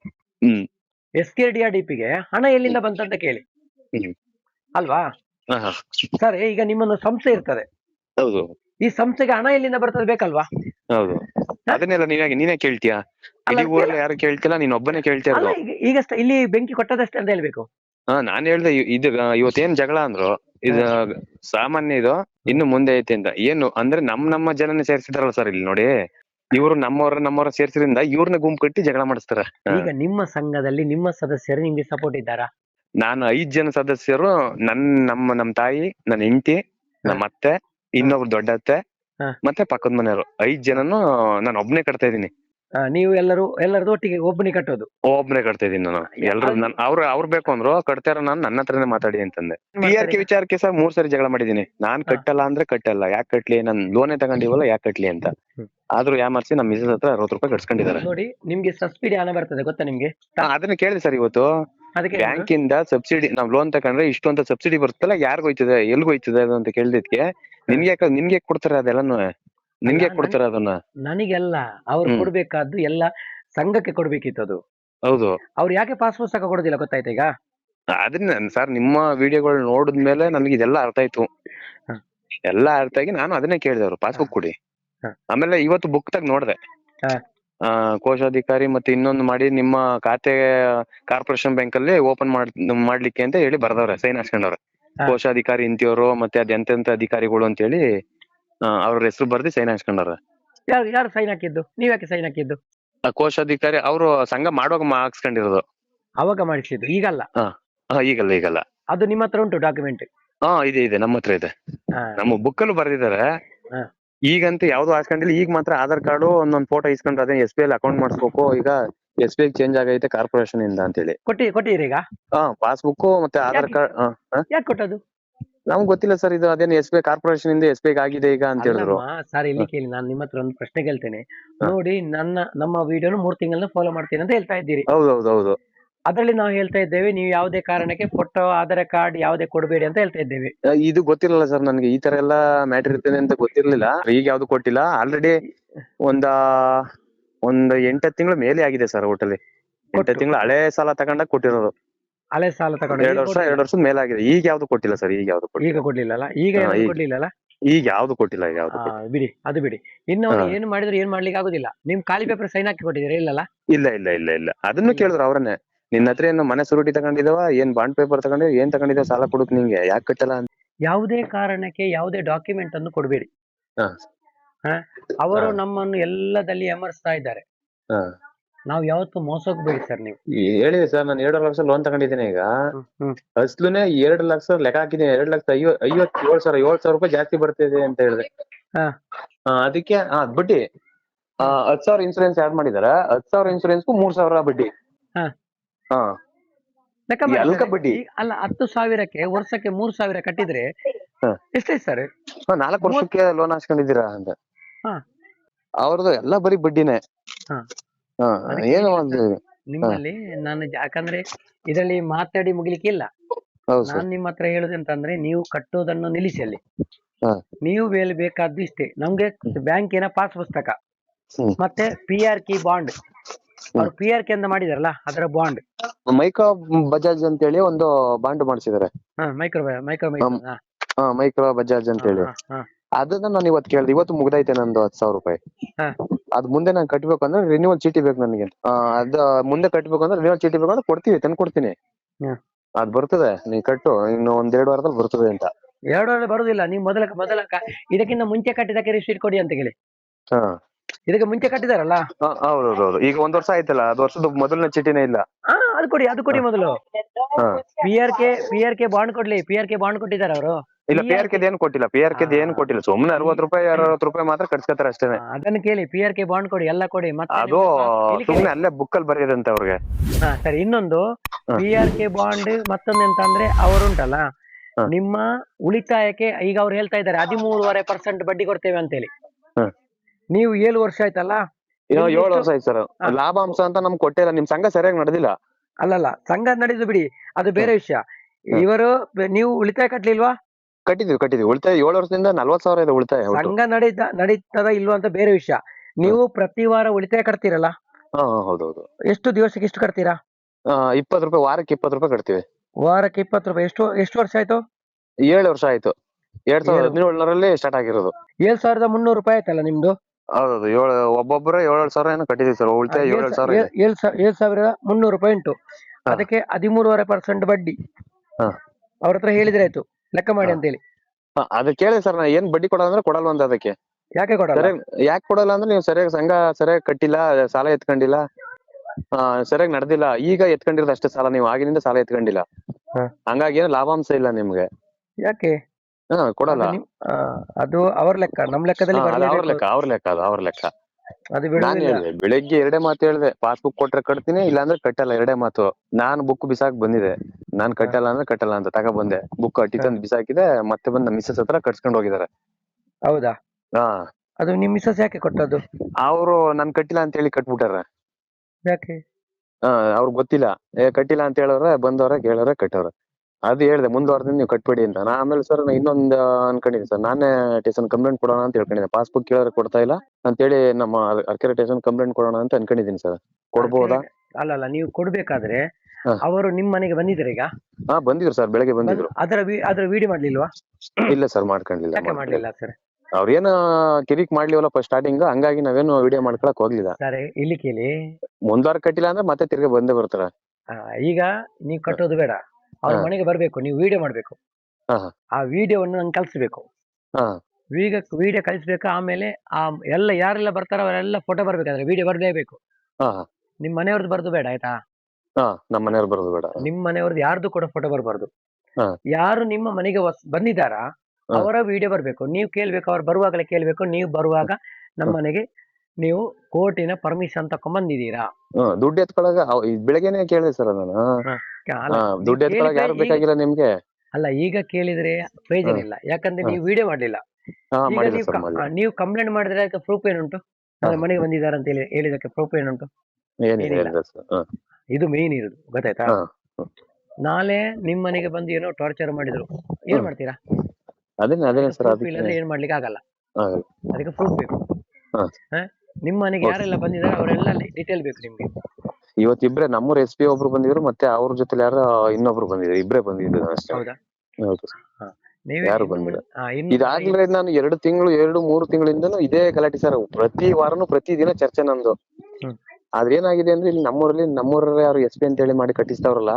S K D R D ಪಿಗೆ ಹಣ ಎಲ್ಲಿಂದ ಬಂತು ಅಂತ ಕೇಳಿ. ಅಲ್ವಾ? ಸರಿ ಈಗ ನಿಮ್ಮನ್ನು ಸಂಸ್ಥೆ ಇರ್ತದೆ. ಹೌದು. ಈ ಸಂಸ್ಥೆಗೆ ಹಣ ಎಲ್ಲಿಂದ ಬರ್ತದೆ ಬೇಕಲ್ವಾ? ಹೌದು. ಅದನ್ನೆಲ್ಲ ನೀನೇ ನೀನೇ ಕೇಳ್ತೀಯಾ? ಇಡೀ ಊರಲ್ಲಿ ಯಾರು ಕೇಳ್ತಿಲ್ಲ ನೀನ್ ಒಬ್ಬನೇ ಕೇಳ್ತಾ ಅಲ್ಲ ಈಗ ಇಲ್ಲಿ ಬೆಂಕಿ ಕೊಟ್ಟದಷ್ಟೇ ಅಂತ ಹೇಳ್ಬೇಕು. ಹಾ ನಾನ್ ಹೇಳ್ದೆ ಇ- ಇದು ಇವತ್ತೇನ್ ಜಗಳ ಅಂದ್ರು ಇದು ಸಾಮಾನ್ಯ ಇದು ಇನ್ನು ಮುಂದೆ ಐತೆ ಅಂತ. ಏನು ಅಂದ್ರೆ ನಮ್ ನಮ್ಮ ಜನನೇ ಸೇರ್ಸಿದಾರಲ್ಲ ಸರ್ ಇಲ್ಲಿ ನೋಡಿ. ಇವ್ರು ನಮ್ಮವ್ರ ನಮ್ಮವ್ರ ಸೇರ್ಸಿದ್ರಿಂದ ಇವ್ರನ್ನ ಗುಂಪು ಕಟ್ಟಿ ಜಗಳ ಮಾಡಿಸ್ತಾರ. ಈಗ ನಿಮ್ಮ ಸಂಘದಲ್ಲಿ ನಿಮ್ಮ ಸದಸ್ಯರು ನಿಮ್ಗೆ ಸಪೋರ್ಟ್ ಇದ್ದಾರಾ? ನಾನು ಐದ್ ಜನ ಸದಸ್ಯರು ನನ್ ನಮ್ಮ ನಮ್ ತಾಯಿ ನನ್ನ ಹೆಂಡತಿ ನಮ್ಮ ಅತ್ತೆ ಇನ್ನೊಬ್ರು ದೊಡ್ಡ ಅತ್ತೆ ಹಾ. ಮತ್ತೆ ಪಕ್ಕದ ಮನೆಯವರು. ಐದ್ ಜನನು ನಾನು ಒಬ್ನೇ ಕಟ್ತಾ ಇದೀನಿ ನೀವು ಎಲ್ಲರೂ ಎಲ್ಲರದ್ದು ಒಟ್ಟಿಗೆ ಒಬ್ಬನೇ ಕಟ್ಟೋದು. ಒಬ್ನೇ ಕಟ್ತಾ ಇದೀನಿ ನಾನು ಎಲ್ರು ನನ್ ಅವ್ರು ಅವ್ರು ಬೇಕು ಅಂದ್ರು ಕಟ್ತಾರ ನಾನು ನನ್ನ ಹತ್ರನೇ ಮಾತಾಡಿ ಅಂತಂದೆ. ಪಿ ಆರ್ ಕೆ ವಿಚಾರಕ್ಕೆ ಸಹ ಮೂರ್ ಸರಿ ಜಗಳ ಮಾಡಿದೀನಿ ನಾನ್. ಕಟ್ಟಲ್ಲ ಅಂದ್ರೆ ಕಟ್ಟಲ್ಲ. ಯಾಕೆ ಕಟ್ಲಿ? ನನ್ ಲೋನೇ ತಗೊಂಡಿವಲ್ಲ ಯಾಕೆ ಕಟ್ಲಿ ಅಂತ. ಆದ್ರೂ ಯಾಮರ್ಸಿ ನಮ್ ಮಿಸಸ್ ಹತ್ರ ಅರವತ್ತು ರೂಪಾಯಿ ಕಟ್ಸ್ಕೊಂಡಿದ್ದಾರೆ. ನೋಡಿ ನಿಮ್ಗೆ ಸಬ್ಸಿಡಿ ಹಣ ಬರ್ತದೆ ಗೊತ್ತಾ ನಿಮ್ಗೆ? ಅದನ್ನ ಕೇಳಿದೆ ಸರ್ ಇವತ್ತು. ಅದಕ್ಕೆ ಬ್ಯಾಂಕ್ ಇಂದ ಸಬ್ಸಿಡಿ ನಾವ್ ಲೋನ್ ತಗೊಂಡ್ರೆ ಇಷ್ಟು ಅಂತ ಸಬ್ಸಿಡಿ ಬರ್ತಲ್ಲ ಯಾರಿಗ್ ಹೋಯ್ತದೆ ಎಲ್ಗ್ ಹೋಯ್ತದೆ ಅದು ಅಂತ ಕೇಳ್ದಿದ್ಕೆ ನಿನ್ಗೆ ಯಾಕ ನಿನ್ಗೆ ಯಾಕ್ ಕೊಡ್ತಾರೆ ಅದೆಲ್ಲನು? ನಿನ್ಗೆ ಕೊಡ್ತಾರ ಅದನ್ನ? ನನಗೆಲ್ಲ ಅವ್ರು. ಕೊಡ್ಬೇಕಾದ್ದು ಎಲ್ಲ ಸಂಘಕ್ಕೆ ಕೊಡ್ಬೇಕಿತ್ತು ಅದು. ಹೌದು. ಅವ್ರು ಯಾಕೆ ಪಾಸ್ ಪುಸ್ತಕ ಕೊಡೋದಿಲ್ಲ ಗೊತ್ತಾಯ್ತಾ ಈಗ? ಅದನ್ನ ಸರ್ ನಿಮ್ಮ ವಿಡಿಯೋಗಳು ನೋಡಿದ್ಮೇಲೆ ನನಗೆ ಇದೆಲ್ಲ ಅರ್ಥ ಆಯ್ತು. ಎಲ್ಲ ಅರ್ಥ ಆಗಿ ನಾನು ಅದನ್ನೇ ಕೇಳಿದೆ ಅವ್ರು ಪಾಸ್ಬುಕ್ ಕೊಡಿ. ಆಮೇಲೆ ಇವತ್ತು ಬುಕ್ ತಗ ನೋಡ್ದೆ. ಕೋಶಾಧಿಕಾರಿ ಮತ್ತೆ ಇನ್ನೊಂದು ಮಾಡಿ ನಿಮ್ಮ ಖಾತೆ ಕಾರ್ಪೊರೇಷನ್ ಬ್ಯಾಂಕ್ ಅಲ್ಲಿ ಓಪನ್ ಮಾಡ್ ಮಾಡ್ಲಿಕ್ಕೆ ಅಂತ ಹೇಳಿ ಬರ್ದವ್ರೆ ಸೈನ್ ಹಾಕ್ಸ್ಕೊಂಡವ್ರೆ ಕೋಶಾಧಿಕಾರಿ ಇಂತಿಯವರು ಮತ್ತೆ ಅದ್ ಎಂತೆಂತ ಅಧಿಕಾರಿಗಳು ಅಂತ ಹೇಳಿ ಅವ್ರ ಹೆಸರು ಬರ್ದಿ ಸೈನ್ ಹಾಕ್ಸ್ಕೊಂಡಾರ ಯಾರು ಯಾರು ಸೈನ್ ಹಾಕಿದ್ದು? ನೀವ್ ಯಾಕೆ ಸೈನ್ ಹಾಕಿದ್ದು? ಆ ಕೋಶಾಧಿಕಾರಿ ಅವರು ಸಂಘ ಮಾಡುವಾಗ ಮಾ- ಹಾಕ್ಸ್ಕೊಂಡಿರೋದು ಅವಾಗ ಮಾಡಿಸಿದ್ದು ಈಗಲ್ಲ? ಹಾ ಈಗಲ್ಲ ಈಗಲ್ಲ. ಅದು ನಿಮ್ಮ ಹತ್ರ ಉಂಟು ಡಾಕ್ಯುಮೆಂಟ್ ಹಾ ಇದೆ ಇದೆ ನಮ್ಮ ಹತ್ರ ಇದೆ. ನಮ್ಮ ಬುಕ್ ಅಲ್ಲೂ ಬರ್ದಿದ್ದಾರೆ ಈಗಂತ ಈಗಂತೂ ಯಾವ್ದು ಹಾಕ್ಸ್ಕೊಂಡಿಲ್ಲ ಈಗ ಮಾತ್ರ ಆಧಾರ್ ಕಾರ್ಡ್ ಒಂದೊಂದ್ ಫೋಟೋ ಇಸ್ಕೊಂಡ್ರೆ ಅದೇ ಎಸ್ ಬಿ ಐ ಅಕೌಂಟ್ ಮಾಡಿಸ್ಬೇಕು ಈಗ ಎಸ್ ಬಿ ಐ ಚೇಂಜ್ ಆಗೈತೆ ಕಾರ್ಪೊರೇಷನ್ ಇಂದ ಅಂತ ಹೇಳಿ ಕೊಟ್ಟಿ ಕೊಟ್ಟಿರಿ ಈಗ? ಹಾ ಪಾಸ್ಬುಕ್ ಮತ್ತೆ ಆಧಾರ್ ಯಾಕೆ? ಕಾರ್ಡ್ ಯಾಕೆ ಕೊಟ್ಟದ್ದು? ನಮ್ಗೆ ಗೊತ್ತಿಲ್ಲ ಸರ್ ಇದು ಅದೇನು ಎಸ್ ಬಿ ಐ ಕಾರ್ಪೊರೇಷನ್ ಇಂದ ಎಸ್ ಬಿ ಐ ಆಗಿದೆ ಈಗ ಅಂತ ಹೇಳಿದ್ರು. ಸರ್ ಇಲ್ಲಿ ಕೇಳಿ ನಾನು ನಿಮ್ಮ ಹತ್ರ ಒಂದು ಪ್ರಶ್ನೆ ಕೇಳ್ತೇನೆ. ನೋಡಿ ನನ್ನ ನಮ್ಮ ವಿಡಿಯೋನು ಮೂರ್ ತಿಂಗಳನ್ನ ಫಾಲೋ ಮಾಡ್ತೀನಿ ಅಂತ ಹೇಳ್ತಾ ಇದ್ದೀರಿ. ಹೌದು ಹೌದು ಹೌದು ಅದರಲ್ಲಿ ನಾವು ಹೇಳ್ತಾ ಇದ್ದೇವೆ ನೀವು ಯಾವುದೇ ಕಾರಣಕ್ಕೆ ಫೋಟೋ ಆಧಾರ್ ಕಾರ್ಡ್ ಯಾವುದೇ ಕೊಡಬೇಡಿ ಅಂತ ಹೇಳ್ತಾ ಇದ್ದೇವೆ. ಇದು ಗೊತ್ತಿರಲಿಲ್ಲ ಸರ್ ನನಗೆ ಈ ತರ ಎಲ್ಲ ಮ್ಯಾಟರ್ ಇರ್ತದೆ ಅಂತ ಗೊತ್ತಿರಲಿಲ್ಲ. ಈಗ ಯಾವ್ದು ಕೊಟ್ಟಿಲ್ಲ. ಆಲ್ರೆಡಿ ಒಂದ ಒಂದ್ ಎಂಟತ್ತು ತಿಂಗಳು ಮೇಲೆ ಆಗಿದೆ ಸರ್ ಒಟ್ಟಲ್ಲಿ. ಕೊಟ್ಟು. ತಿಂಗಳು ಹಳೆ ಸಾಲ ತಗೊಂಡಾಗ ಕೊಟ್ಟಿರೋದು. ಹಳೆ ಸಾಲ ತಗೊಂಡು ಎರಡ್ ವರ್ಷ ಎರಡ್ ವರ್ಷದ ಮೇಲಾಗಿದೆ ಈಗ ಯಾವ್ದು ಕೊಟ್ಟಿಲ್ಲ ಸರ್? ಈಗ ಯಾವ್ದು ಕೊಟ್ಟಿಲ್ಲ? ಈಗ ಕೊಡ್ಲಿಲ್ಲಲ್ಲ ಈಗ ಹಾ, ಈಗ. ಕೊಡ್ಲಿಲ್ಲಲ್ಲ ಈಗ ಯಾವ್ದು ಕೊಟ್ಟಿಲ್ಲ ಈಗ ಯಾವ್ದು ಆ, ಕೊಟ್ಟಿಲ್ಲ. ಬಿಡಿ ಅದು ಬಿಡಿ. ಇನ್ನು ಏನ್ ಹಾ. ಏನು ಮಾಡಿದ್ರು ಏನ್ ಮಾಡ್ಲಿಕ್ಕೆ ಆಗುದಿಲ್ಲ. ನಿಮ್ ಖಾಲಿ ಪೇಪರ್ ಸೈನ್ ಹಾಕಿ ಕೊಟ್ಟಿದ್ರೆ ಇಲ್ಲಲ್ಲ? ಇಲ್ಲ ಇಲ್ಲ ಇಲ್ಲ ಇಲ್ಲ. ಅದನ್ನು ಕೇಳಿದ್ರು ಅವರನ್ನೇ. ನಿನ್ನ ಹತ್ರ ಏನು ಮನೆ ಸುರುಟಿ ತಗೊಂಡಿದವ ಏನ್ ಬಾಂಡ್ ಪೇಪರ್ ತಗೊಂಡಿವ ಏನ್ ತಗೊಂಡಿದಾವ ಸಾಲ ಕೊಡುಕ್ ನಿಂಗೆ? ಯಾಕೆ ಕಟ್ಟಲ್ಲ ಅಂತ? ಯಾವುದೇ ಕಾರಣಕ್ಕೆ ಯಾವುದೇ ಡಾಕ್ಯುಮೆಂಟ್ ಅನ್ನು ಕೊಡಬೇಡಿ. ಹಾ. ಅವರು ಹಾ. ನಮ್ಮನ್ನು ಎಲ್ಲದಲ್ಲಿ ಎಮರ್ಸ್ತಾ ಇದ್ದಾರೆ. ಹಾ. ನಾವು ಯಾವತ್ತು ಮೋಸ ಹೋಗ್ಬೇಡಿ ಸರ್ ನೀವು ಹೇಳಿದೆ ಸರ್ ನಾನು ಎರಡು ಲಕ್ಷ ಲೋನ್ ತಗೊಂಡಿದ್ದೀನಿ ಈಗ ಅಸ್ಲೂನೆ ಎರಡು ಲಕ್ಷ ಲೆಕ್ಕ ಹಾಕಿದ್ದೀನಿ ಎರಡು ಲಕ್ಷ ಐವ ಐವತ್ ಏಳು ಸಾವಿರ ಏಳು ಸಾವಿರ ರೂಪಾಯಿ ಜಾಸ್ತಿ ಬರ್ತಿದೆ ಅಂತ ಹೇಳಿದೆ ಹಾ. ಅದಕ್ಕೆ ಹಾ ಬಡ್ಡಿ ಹತ್ ಸಾವಿರ ಇನ್ಸೂರೆನ್ಸ್ ಆಡ್ ಮಾಡಿದಾರೆ ಹತ್ ಸಾವಿರ ಇನ್ಸೂರೆನ್ಸ್ಗೂ ಮೂರ್ ಸಾವಿರ ಬಡ್ಡಿ ಹಾ. ಹಾ ಲೆಕ್ಕ ಮಾಡಿ. ಬಡ್ಡಿ. ಈ- ಅಲ್ಲ ಹತ್ತು ಸಾವಿರಕ್ಕೆ ವರ್ಷಕ್ಕೆ ಮೂರ್ ಸಾವಿರ ಕಟ್ಟಿದ್ರೆ ಹಾ. ಎಷ್ಟೈತೆ ಸರ್ ನಾಲ್ಕು ವರ್ಷಕ್ಕೆ ಲೋನ್ ಹಾಕ್ಸ್ಕೊಂಡಿದ್ದೀರಾ ಅಂತ ಹಾ. ಅವ್ರದ್ದು ಎಲ್ಲ ಬರೀ ಬಡ್ಡಿನೇ ಹಾ. ಹಾ ಅದಕ್ಕೆ ಏನು ಒಂದು ನಿಮ್ಮಲ್ಲಿ ನಾನು ಯಾಕಂದ್ರೆ ಇದರಲ್ಲಿ ಮಾತಾಡಿ ಮುಗಿಲಿಕ್ಕೆ ಇಲ್ಲ ಹೌದು ಸರ್. ನಾನ್ ನಿಮ್ಮ ಹತ್ರ ಹೇಳುದಂತಂದ್ರೆ ನೀವು ಕಟ್ಟೋದನ್ನು ನಿಲ್ಲಿಸಿ ಅಲ್ಲಿ. ಹಾ. ನೀವು ಬೇಲ್ ಬೇಕಾದ್ದು ಇಷ್ಟೇ. ನಮ್ಗೆ ಬ್ಯಾಂಕಿನ ಪಾಸ್ ಪುಸ್ತಕ. ಹ್ಮ್. ಮತ್ತೆ ಪಿ ಆರ್ ಕಿ ಬಾಂಡ್ ಅವ್ರು ಪಿ ಆರ್ ಕೆ ಅಂತ ಮಾಡಿದಾರಲ್ಲ ಅದರ ಬಾಂಡ್ ಮೈಕ್ರೋ ಬಜಾಜ್ ಅಂತ ಹೇಳಿ ಒಂದು ಬಾಂಡ್ ಮಾಡಿಸಿದ್ದಾರೆ ಮೈಕ್ರೋ ಮೈಕ್ರೋ ಹ್ಮ್. ಹಾ. ಮೈಕ್ರೋ ಬಜಾಜ್ ಅಂತ ಹೇಳಿ ಅದನ್ನ ನಾನು ಇವತ್ತು ಕೇಳ್ದೆ. ಇವತ್ತು ಮುಗ್ದೈತೆ ನಂದು ಹತ್ತು ಸಾವಿರ ರೂಪಾಯಿ. ಹಾ. ಅದ್ ಮುಂದೆ ನಾನು ಕಟ್ಬೇಕು ಅಂದ್ರೆ ರಿನ್ಯೂವಲ್ ಚೀಟಿ ಬೇಕು ನನಗೆ. ಅದ ಮುಂದೆ ಕಟ್ಬೇಕು ಅಂದ್ರೆ ರಿನ್ಯೂವಲ್ ಚೀಟಿ ಬೇಕು ಅಂದ್ರೆ ಕೊಡ್ತೀವಿ ತಂದು ಕೊಡ್ತೀನಿ. ಹ್ಮ್. ಅದ್ ಬರ್ತದೆ ನೀ ಕಟ್ಟು ಇನ್ನು ಒಂದ್ ಎರಡು ವಾರದಲ್ಲಿ ಬರ್ತದೆ ಅಂತ. ಎರಡರಲ್ಲಿ ಬರುದಿಲ್ಲ ನೀವು ಮೊದಲ ಮೊದಲ ಕ- ಇದಕ್ಕಿಂತ ಮುಂಚೆ ಕಟ್ಟಿದಕ್ಕೆ ರಿಸೀಟ್ ಕೊಡಿ ಅಂತ ಹೇಳಿ ಹಾ. ಇದಕ್ಕೆ ಮುಂಚೆ ಕಟ್ಟಿದಾರಲ್ಲ? ಹೌದೌದೌದು. ಈಗ ಒಂದ್ ವರ್ಷ ಆಯ್ತಲ್ಲ ಅದ್ ವರ್ಷದ ಮೊದಲನೇ ಚೀಟಿನೇ ಇಲ್ಲ. ಹಾ ಅದು ಕೊಡಿ ಅದು ಕೊಡಿ ಮೊದಲು. ಹಾ. P R K P R K bond ಕೊಡ್ಲಿ ಪಿ ಆರ್ ಕೆ ಬಾಂಡ್ ಕೊಟ್ಟಿದ್ದಾರೆ ಅವರು. ಇಲ್ಲ ಪಿ ಆರ್ ಕೆದ್ ಏನ್ ಕೊಟ್ಟಿಲ್ಲ ಪಿ ಆರ್ ಕೆದ್ ಏನ್ ಕೊಟ್ಟಿಲ್ಲ ಸುಮ್ನೆ ಅರವತ್ ರೂಪಾಯಿ ಅರವತ್ತು ರೂಪಾಯಿ ಮಾತ್ರ ಕಟ್ಸ್ಕೊತಾರೆ ಅಷ್ಟೇನೆ ಅದನ್ನ ಕೇಳಿ ಪಿ ಆರ್ ಕೆ ಬಾಂಡ್ ಕೊಡಿ ಎಲ್ಲ ಕೊಡಿ ಮತ್ತೆ ಅದು. ಸುಮ್ನೆ ಅಲ್ಲೇ ಬುಕ್ ಅಲ್ಲಿ ಬರೆಯದಂತೆ ಅವ್ರಿಗೆ. ಹಾ ಸರಿ ಇನ್ನೊಂದು. ಪಿ ಆರ್ ಕೆ ಬಾಂಡ್ ಮತ್ತೊಂದು ಎಂತ ಅಂದ್ರೆ ಅವರುಂಟಲ್ಲ. ನಿಮ್ಮ ಉಳಿತಾಯಕ್ಕೆ ಈಗ ಅವ್ರು ಹೇಳ್ತಾ ಇದ್ದಾರೆ ಹದಿಮೂರುವರೆ ಪರ್ಸೆಂಟ್ ಬಡ್ಡಿ ಕೊಡ್ತೇವೆ ಅಂತ ಹೇಳಿ ನೀವು ಏಳು ವರ್ಷ ಆಯ್ತಲ್ಲ? ಏಳು ವರ್ಷ ಆಯ್ತು ಸರ್. ಲಾಭಾಂಶ ಅಂತ ನಮ್ಗೆ ಕೊಟ್ಟಿಲ್ಲ ನಿಮ್ ಸಂಘ ಸರಿಯಾಗಿ ನಡೆದಿಲ್ಲ. ಅಲ್ಲಲ್ಲ ಸಂಘ ನಡೆದು ಬಿಡಿ ಅದು ಬೇರೆ ವಿಷಯ. ಇವರು ನೀವು ಉಳಿತಾಯ ಕಟ್ಲಿಲ್ವಾ? ಕಟ್ಟಿದ್ವಿ ಕಟ್ಟಿದ್ವಿ. ಉಳಿತಾಯ ಏಳು ವರ್ಷದಿಂದ ನಲ್ವತ್ ಸಾವಿರ ಇದೆ ಉಳಿತಾಯ ಒಟ್ಟು. ಸಂಘ ನಡೀತ ನಡೀತದ ಇಲ್ವಾ ಅಂತ ಬೇರೆ ವಿಷಯ. ನೀವು ಪ್ರತಿ ವಾರ ಉಳಿತಾಯ ಕಟ್ತೀರಲ್ಲ? ಹಾ ಹಾ, ಹೌದೌದು. ಎಷ್ಟು ದಿವಸಕ್ಕೆ ಎಷ್ಟು ಕಟ್ತೀರಾ? ಇಪ್ಪತ್ತು ರೂಪಾಯಿ ವಾರಕ್ಕೆ ಇಪ್ಪತ್ತು ರೂಪಾಯಿ ಕಟ್ತೀವಿ. ವಾರಕ್ಕೆ ಇಪ್ಪತ್ತು ರೂಪಾಯಿ. ಎಷ್ಟು ಎಷ್ಟು ವರ್ಷ ಆಯ್ತು? ಏಳು ವರ್ಷ ಆಯ್ತು. ಎರಡ್ ಸಾವಿರದ ಏಳು. ಹದಿನೇಳರಲ್ಲಿ ಸ್ಟಾರ್ಟ್ ಆಗಿರೋದು. ಏಳ್ ಸಾವಿರದ ಮುನ್ನೂರು ರೂಪಾಯಿ ಆಯ್ತಲ್ಲ ನಿಮ್ದು? ಹೌದೌದು. ಏಳು ಒಬ್ಬೊಬ್ಬರೇ ಏಳೇಳು ಸಾವಿರ ಏನೋ ಕಟ್ಟಿದೀವಿ ಸರ್. ಉಳಿತಾಯ ಏಳು ಏಳೇಳು ಸಾವಿರ ಇದೆ. ಏಳ್- ಏಳ್ ಸಾ- ಏಳ್ ಸಾವಿರದ ಮುನ್ನೂರು ರೂಪಾಯಿ ಉಂಟು. ಅದಕ್ಕೆ ಹದಿಮೂರುವರೆ ಪರ್ಸೆಂಟ್ ಬಡ್ಡಿ. ಹಾ. ಅವ್ರ ಹತ್ರ ಹೇಳಿದ್ರೆ ಆಯ್ತು. ಲೆಕ್ಕ ಮಾಡಿ ಅಂತ ಹೇಳಿ ಅದು ಕೇಳಿ ಸರ್ ನಾ ಏನ್ ಬಡ್ಡಿ ಕೊಡಲ್ಲ ಅಂದ್ರೆ ಕೊಡಲ್ಲ ಅಂತ ಅದಕ್ಕೆ. ಯಾಕೆ ಕೊಡಲ್ಲ? ಯಾಕೆ ಕೊಡಲ್ಲ ಅಂದ್ರೆ ನೀವು ಸರಿಯಾಗಿ ಸಂಘ ಸರಿಯಾಗಿ ಕಟ್ಟಿಲ್ಲ ಸಾಲ ಎತ್ಕೊಂಡಿಲ್ಲ. ಸರಿಯಾಗಿ ನಡೆದಿಲ್ಲ. ಈಗ ಎತ್ಕೊಂಡಿರೋದು ಅಷ್ಟೇ ಸಾಲ ನೀವು ಆಗಿನಿಂದ ಸಾಲ ಎತ್ಕೊಂಡಿಲ್ಲ. ಹಂಗಾಗಿ ಏನು ಲಾಭಾಂಶ ಇಲ್ಲ ನಿಮ್ಗೆ. ಯಾಕೆ? ಹಾ ಕೊಡಲ್ಲ. ಅದು ಅವ್ರ ಲೆಕ್ಕ ನಮ್ ಲೆಕ್ಕದಲ್ಲಿ ಅವ್ರ ಲೆಕ್ಕ ಅವ್ರ ಲೆಕ್ಕ ಅದು ಅವ್ರ ಲೆಕ್ಕ. ಅದು ನಾನ್ ಹೇಳಿದೆ ಬೆಳಿಗ್ಗೆ ಎರಡೇ ಮಾತು ಹೇಳಿದೆ ಪಾಸ್ಬುಕ್ ಕೊಟ್ರೆ ಕಟ್ತೀನಿ ಇಲ್ಲಾಂದ್ರೆ ಕಟ್ಟಲ್ಲ ಎರಡೇ ಮಾತು. ನಾನ್ ಬುಕ್ ಬಿಸಾಕ್ ಬಂದಿದೆ. ನಾನ್ ಕಟ್ಟಲ್ಲ ಅಂದ್ರೆ ಕಟ್ಟಲ್ಲ ಅಂತ ತಗ ಬಂದೆ. ಬುಕ್ ಅಟ್ಟಿ ತಂದು ಬಿಸಾಕಿದೆ ಮತ್ತೆ ಬಂದ್ ಮಿಸ್ಸಸ್ ಹತ್ರ ಕಟ್ಸ್ಕೊಂಡು ಹೋಗಿದಾರೆ ಹೌದಾ? ಹಾ. ಅದು ನಿಮ್ ಮಿಸಸ್ ಯಾಕೆ ಕೊಟ್ಟದ್ದು? ಅವರು ನಾನ್ ಕಟ್ಟಿಲ್ಲ ಅಂತ ಹೇಳಿ ಕಟ್ಬಿಟ್ಟಾರೆ. ಯಾಕೆ? ಹಾ ಅವ್ರಿಗೆ ಗೊತ್ತಿಲ್ಲ. ಏ ಕಟ್ಟಿಲ್ಲ ಅಂತ ಹೇಳೋರೆ ಬಂದವ್ರೆ ಕೇಳೋರೆ ಕಟ್ಟವ್ರೆ ಅದು ಹೇಳ್ದೆ ಮುಂದುವರೆದಿಂದ ನೀವು ಕಟ್ಬೇಡಿ ಅಂತ. ನಾ ಆಮೇಲೆ ಸರ್ ನಾ ಇನ್ನೊಂದು ಅನ್ಕೊಂಡಿದ್ದೆ ಸರ್ ನಾನೇ ಟೇಷನ್ ಕಂಪ್ಲೇಂಟ್ ಕೊಡೋಣ ಅಂತ ಹೇಳ್ಕೊಂಡಿದ್ದೆ. ಪಾಸ್ಬುಕ್ ಕೇಳಿದ್ರೆ ಕೊಡ್ತಾ ಇಲ್ಲ. ಅಂತೇಳಿ ನಮ್ಮ ಅರ್ಕೆರೆ ಟೇಷನ್ ಕಂಪ್ಲೇಂಟ್ ಕೊಡೋಣ ಅಂತ ಅನ್ಕೊಂಡಿದ್ದೀನಿ ಸರ್ ಕೊಡ್ಬೋದಾ? ಅಲ್ಲ ಅಲ್ಲ ನೀವು ಕೊಡ್ಬೇಕಾದ್ರೆ ಅವರು ನಿಮ್ ಮನೆಗೆ ಬಂದಿದ್ದಾರೆ ಈಗ? ಹಾ ಬಂದಿದ್ರು ಸರ್ ಬೆಳಗ್ಗೆ ಬಂದಿದ್ರು. ಅದರ ವಿ- ಅದರ ವಿಡಿಯೋ ಮಾಡ್ಲಿಲ್ವಾ? ಇಲ್ಲ ಸರ್ ಮಾಡ್ಕೊಂಡಿಲ್ಲ ಯಾಕೆ ಮಾಡ್ಲಿಲ್ಲ ಸರ್ ಅವ್ರೇನ ಕಿರಿಕ್ ಮಾಡ್ಲಿವಲ್ಲ ಫಸ್ಟ್ ಸ್ಟಾರ್ಟಿಂಗ್ ಹಂಗಾಗಿ ನಾವೇನು ವಿಡಿಯೋ ಮಾಡ್ಕೊಳಕ್ ಹೋಗ್ಲಿಲ್ಲ. ಸರ್ ಇಲ್ಲಿ ಕೇಳಿ. ಮುಂದ್ವಾರ ಕಟ್ಟಿಲ್ಲ ಅಂದ್ರೆ ಮತ್ತೆ ತಿರ್ಗಿ ಬಂದೇ ಬರ್ತಾರ. ಆ, ಈಗ ನೀವು ಕಟ್ಟೋದು ಬೇಡ. ಅವ್ರ ಮನೆಗೆ ಬರ್ಬೇಕು ನೀವು ವಿಡಿಯೋ ಮಾಡ್ಬೇಕು. ಆ ವಿಡಿಯೋವನ್ನು ನಂಗೆ ಕಲಿಸ್ಬೇಕು. ಈಗ ವಿಡಿಯೋ ಕಲಿಸ್ಬೇಕು ಆಮೇಲೆ ಆ ಎಲ್ಲ ಯಾರೆಲ್ಲ ಬರ್ತಾರೋ ಅವರೆಲ್ಲ ಫೋಟೋ ಬರ್ಬೇಕಾದ್ರೆ ವಿಡಿಯೋ ಬರ್ಲೇಬೇಕು ಹಾ ನಿಮ್ ಮನೆಯವ್ರದ್ದು ಬರ್ದು ಬೇಡ ಆಯ್ತಾ? ನಮ್ಮ ಮನೆಯವ್ರು ಬರೋದು ಬೇಡ. ನಿಮ್ ಮನೆಯವ್ರದ್ದು ಯಾರ್ದು ಕೂಡ ಫೋಟೋ ಬರಬಾರ್ದು. ಯಾರು ನಿಮ್ಮ ಮನೆಗೆ ಬಂದಿದ್ದಾರಾ ಅವರ ವಿಡಿಯೋ ಬರ್ಬೇಕು. ನೀವು ಕೇಳ್ಬೇಕು ಅವ್ರು ಬರುವಾಗಲೇ ಕೇಳ್ಬೇಕು ನೀವು ಬರುವಾಗ ನಮ್ಮ ಮನೆಗೆ ನೀವು ಕೋರ್ಟಿನ ಪರ್ಮಿಷನ್ ತಕೊಂಬಂದಿದ್ದೀರಾ ದುಡ್ಡು ಎತ್ಕೊಳಗ ಬೆಳಗ್ಗೆನೆ ಕೇಳಿದೆ ಸರ್ ನಾನು ದುಡ್ಡು ಎತ್ಕೊಳಕ್ ಯಾರು ಬೇಕಾಗಿಲ್ಲ ನಿಮ್ಗೆ? ಅಲ್ಲ ಈಗ ಕೇಳಿದ್ರೆ ಪ್ರಯೋಜನ ಇಲ್ಲ. ಯಾಕಂದ್ರೆ. ನೀವು ವಿಡಿಯೋ ಮಾಡ್ಲಿಲ್ಲ. ನೀವು ಕಂಪ್ಲೇಂಟ್ ಮಾಡಿದ್ರೆ ಅದಕ್ಕೆ ಪ್ರೂಫ್ ಏನುಂಟು. ಮನೆಗೆ ಬಂದಿದ್ದಾರೆ ಅಂತ ಹೇಳಿ ಹೇಳಿದಕ್ಕೆ ಪ್ರೂಫ್ ಏನುಂಟು? ಇದು ಮೇನ್ ಇರೋದು ಗೊತ್ತಾಯ್ತಾ? ನಾಳೆ ನಿಮ್ ಮನೆಗೆ ಬಂದು ಏನೋ ಟಾರ್ಚರ್ ಮಾಡಿದ್ರು. ಏನ್ ಮಾಡ್ತೀರಾ? ಅದನ್ನ ಅದನ್ನ ಸರ್ ಏನ್ ಮಾಡ್ಲಿಕ್ಕೆ ಆಗಲ್ಲ. ಅದಕ್ಕೆ ಪ್ರೂಫ್ ಬೇಕು? ನಿಮ್ಮ ಮನೆಗೆ ಯಾರೆಲ್ಲ ಬಂದಿದ್ದಾರೆ ಅವರೆಲ್ಲ ಡೀಟೇಲ್ ಬೇಕು ನಿಮ್ಗೆ. ಇವತ್ತಿಬ್ರೆ ನಮ್ಮೂರ್ ಎಸ್ ಪಿ ಒಬ್ರು ಬಂದಿದ್ರು ಮತ್ತೆ ಅವ್ರ ಜೊತೆ ಯಾರು ಇನ್ನೊಬ್ರು ಬಂದಿದ್ರು ಇಬ್ರೇ ಬಂದಿದ್ರು ಅಷ್ಟೇ. ಹೌದಾ? ಹೌದು. ನೀವೇ ಯಾರು ಬಂದಿಲ್ಲ. ಇನ್ನು ಇದಾಗ್ಲೇ ನಾನು ಎರಡು ತಿಂಗಳು ಎರಡು ಮೂರು ತಿಂಗಳಿಂದನೂ ಇದೇ ಗಲಾಟೆ ಸರ್. ಪ್ರತಿ ವಾರನೂ ಪ್ರತಿ ದಿನ ಚರ್ಚೆ ನಂದು. ಹ್ಮ್. ಆದ್ರೆ ಏನಾಗಿದೆ ಅಂದ್ರೆ ಇಲ್ಲಿ ನಮ್ಮೂರಲ್ಲಿ ನಮ್ಮೂರ ಯಾರು ಎಸ್ ಪಿ ಅಂತ ಹೇಳಿ ಮಾಡಿ ಕಟ್ಟಿಸ್ತಾವ್ರಲ್ಲ.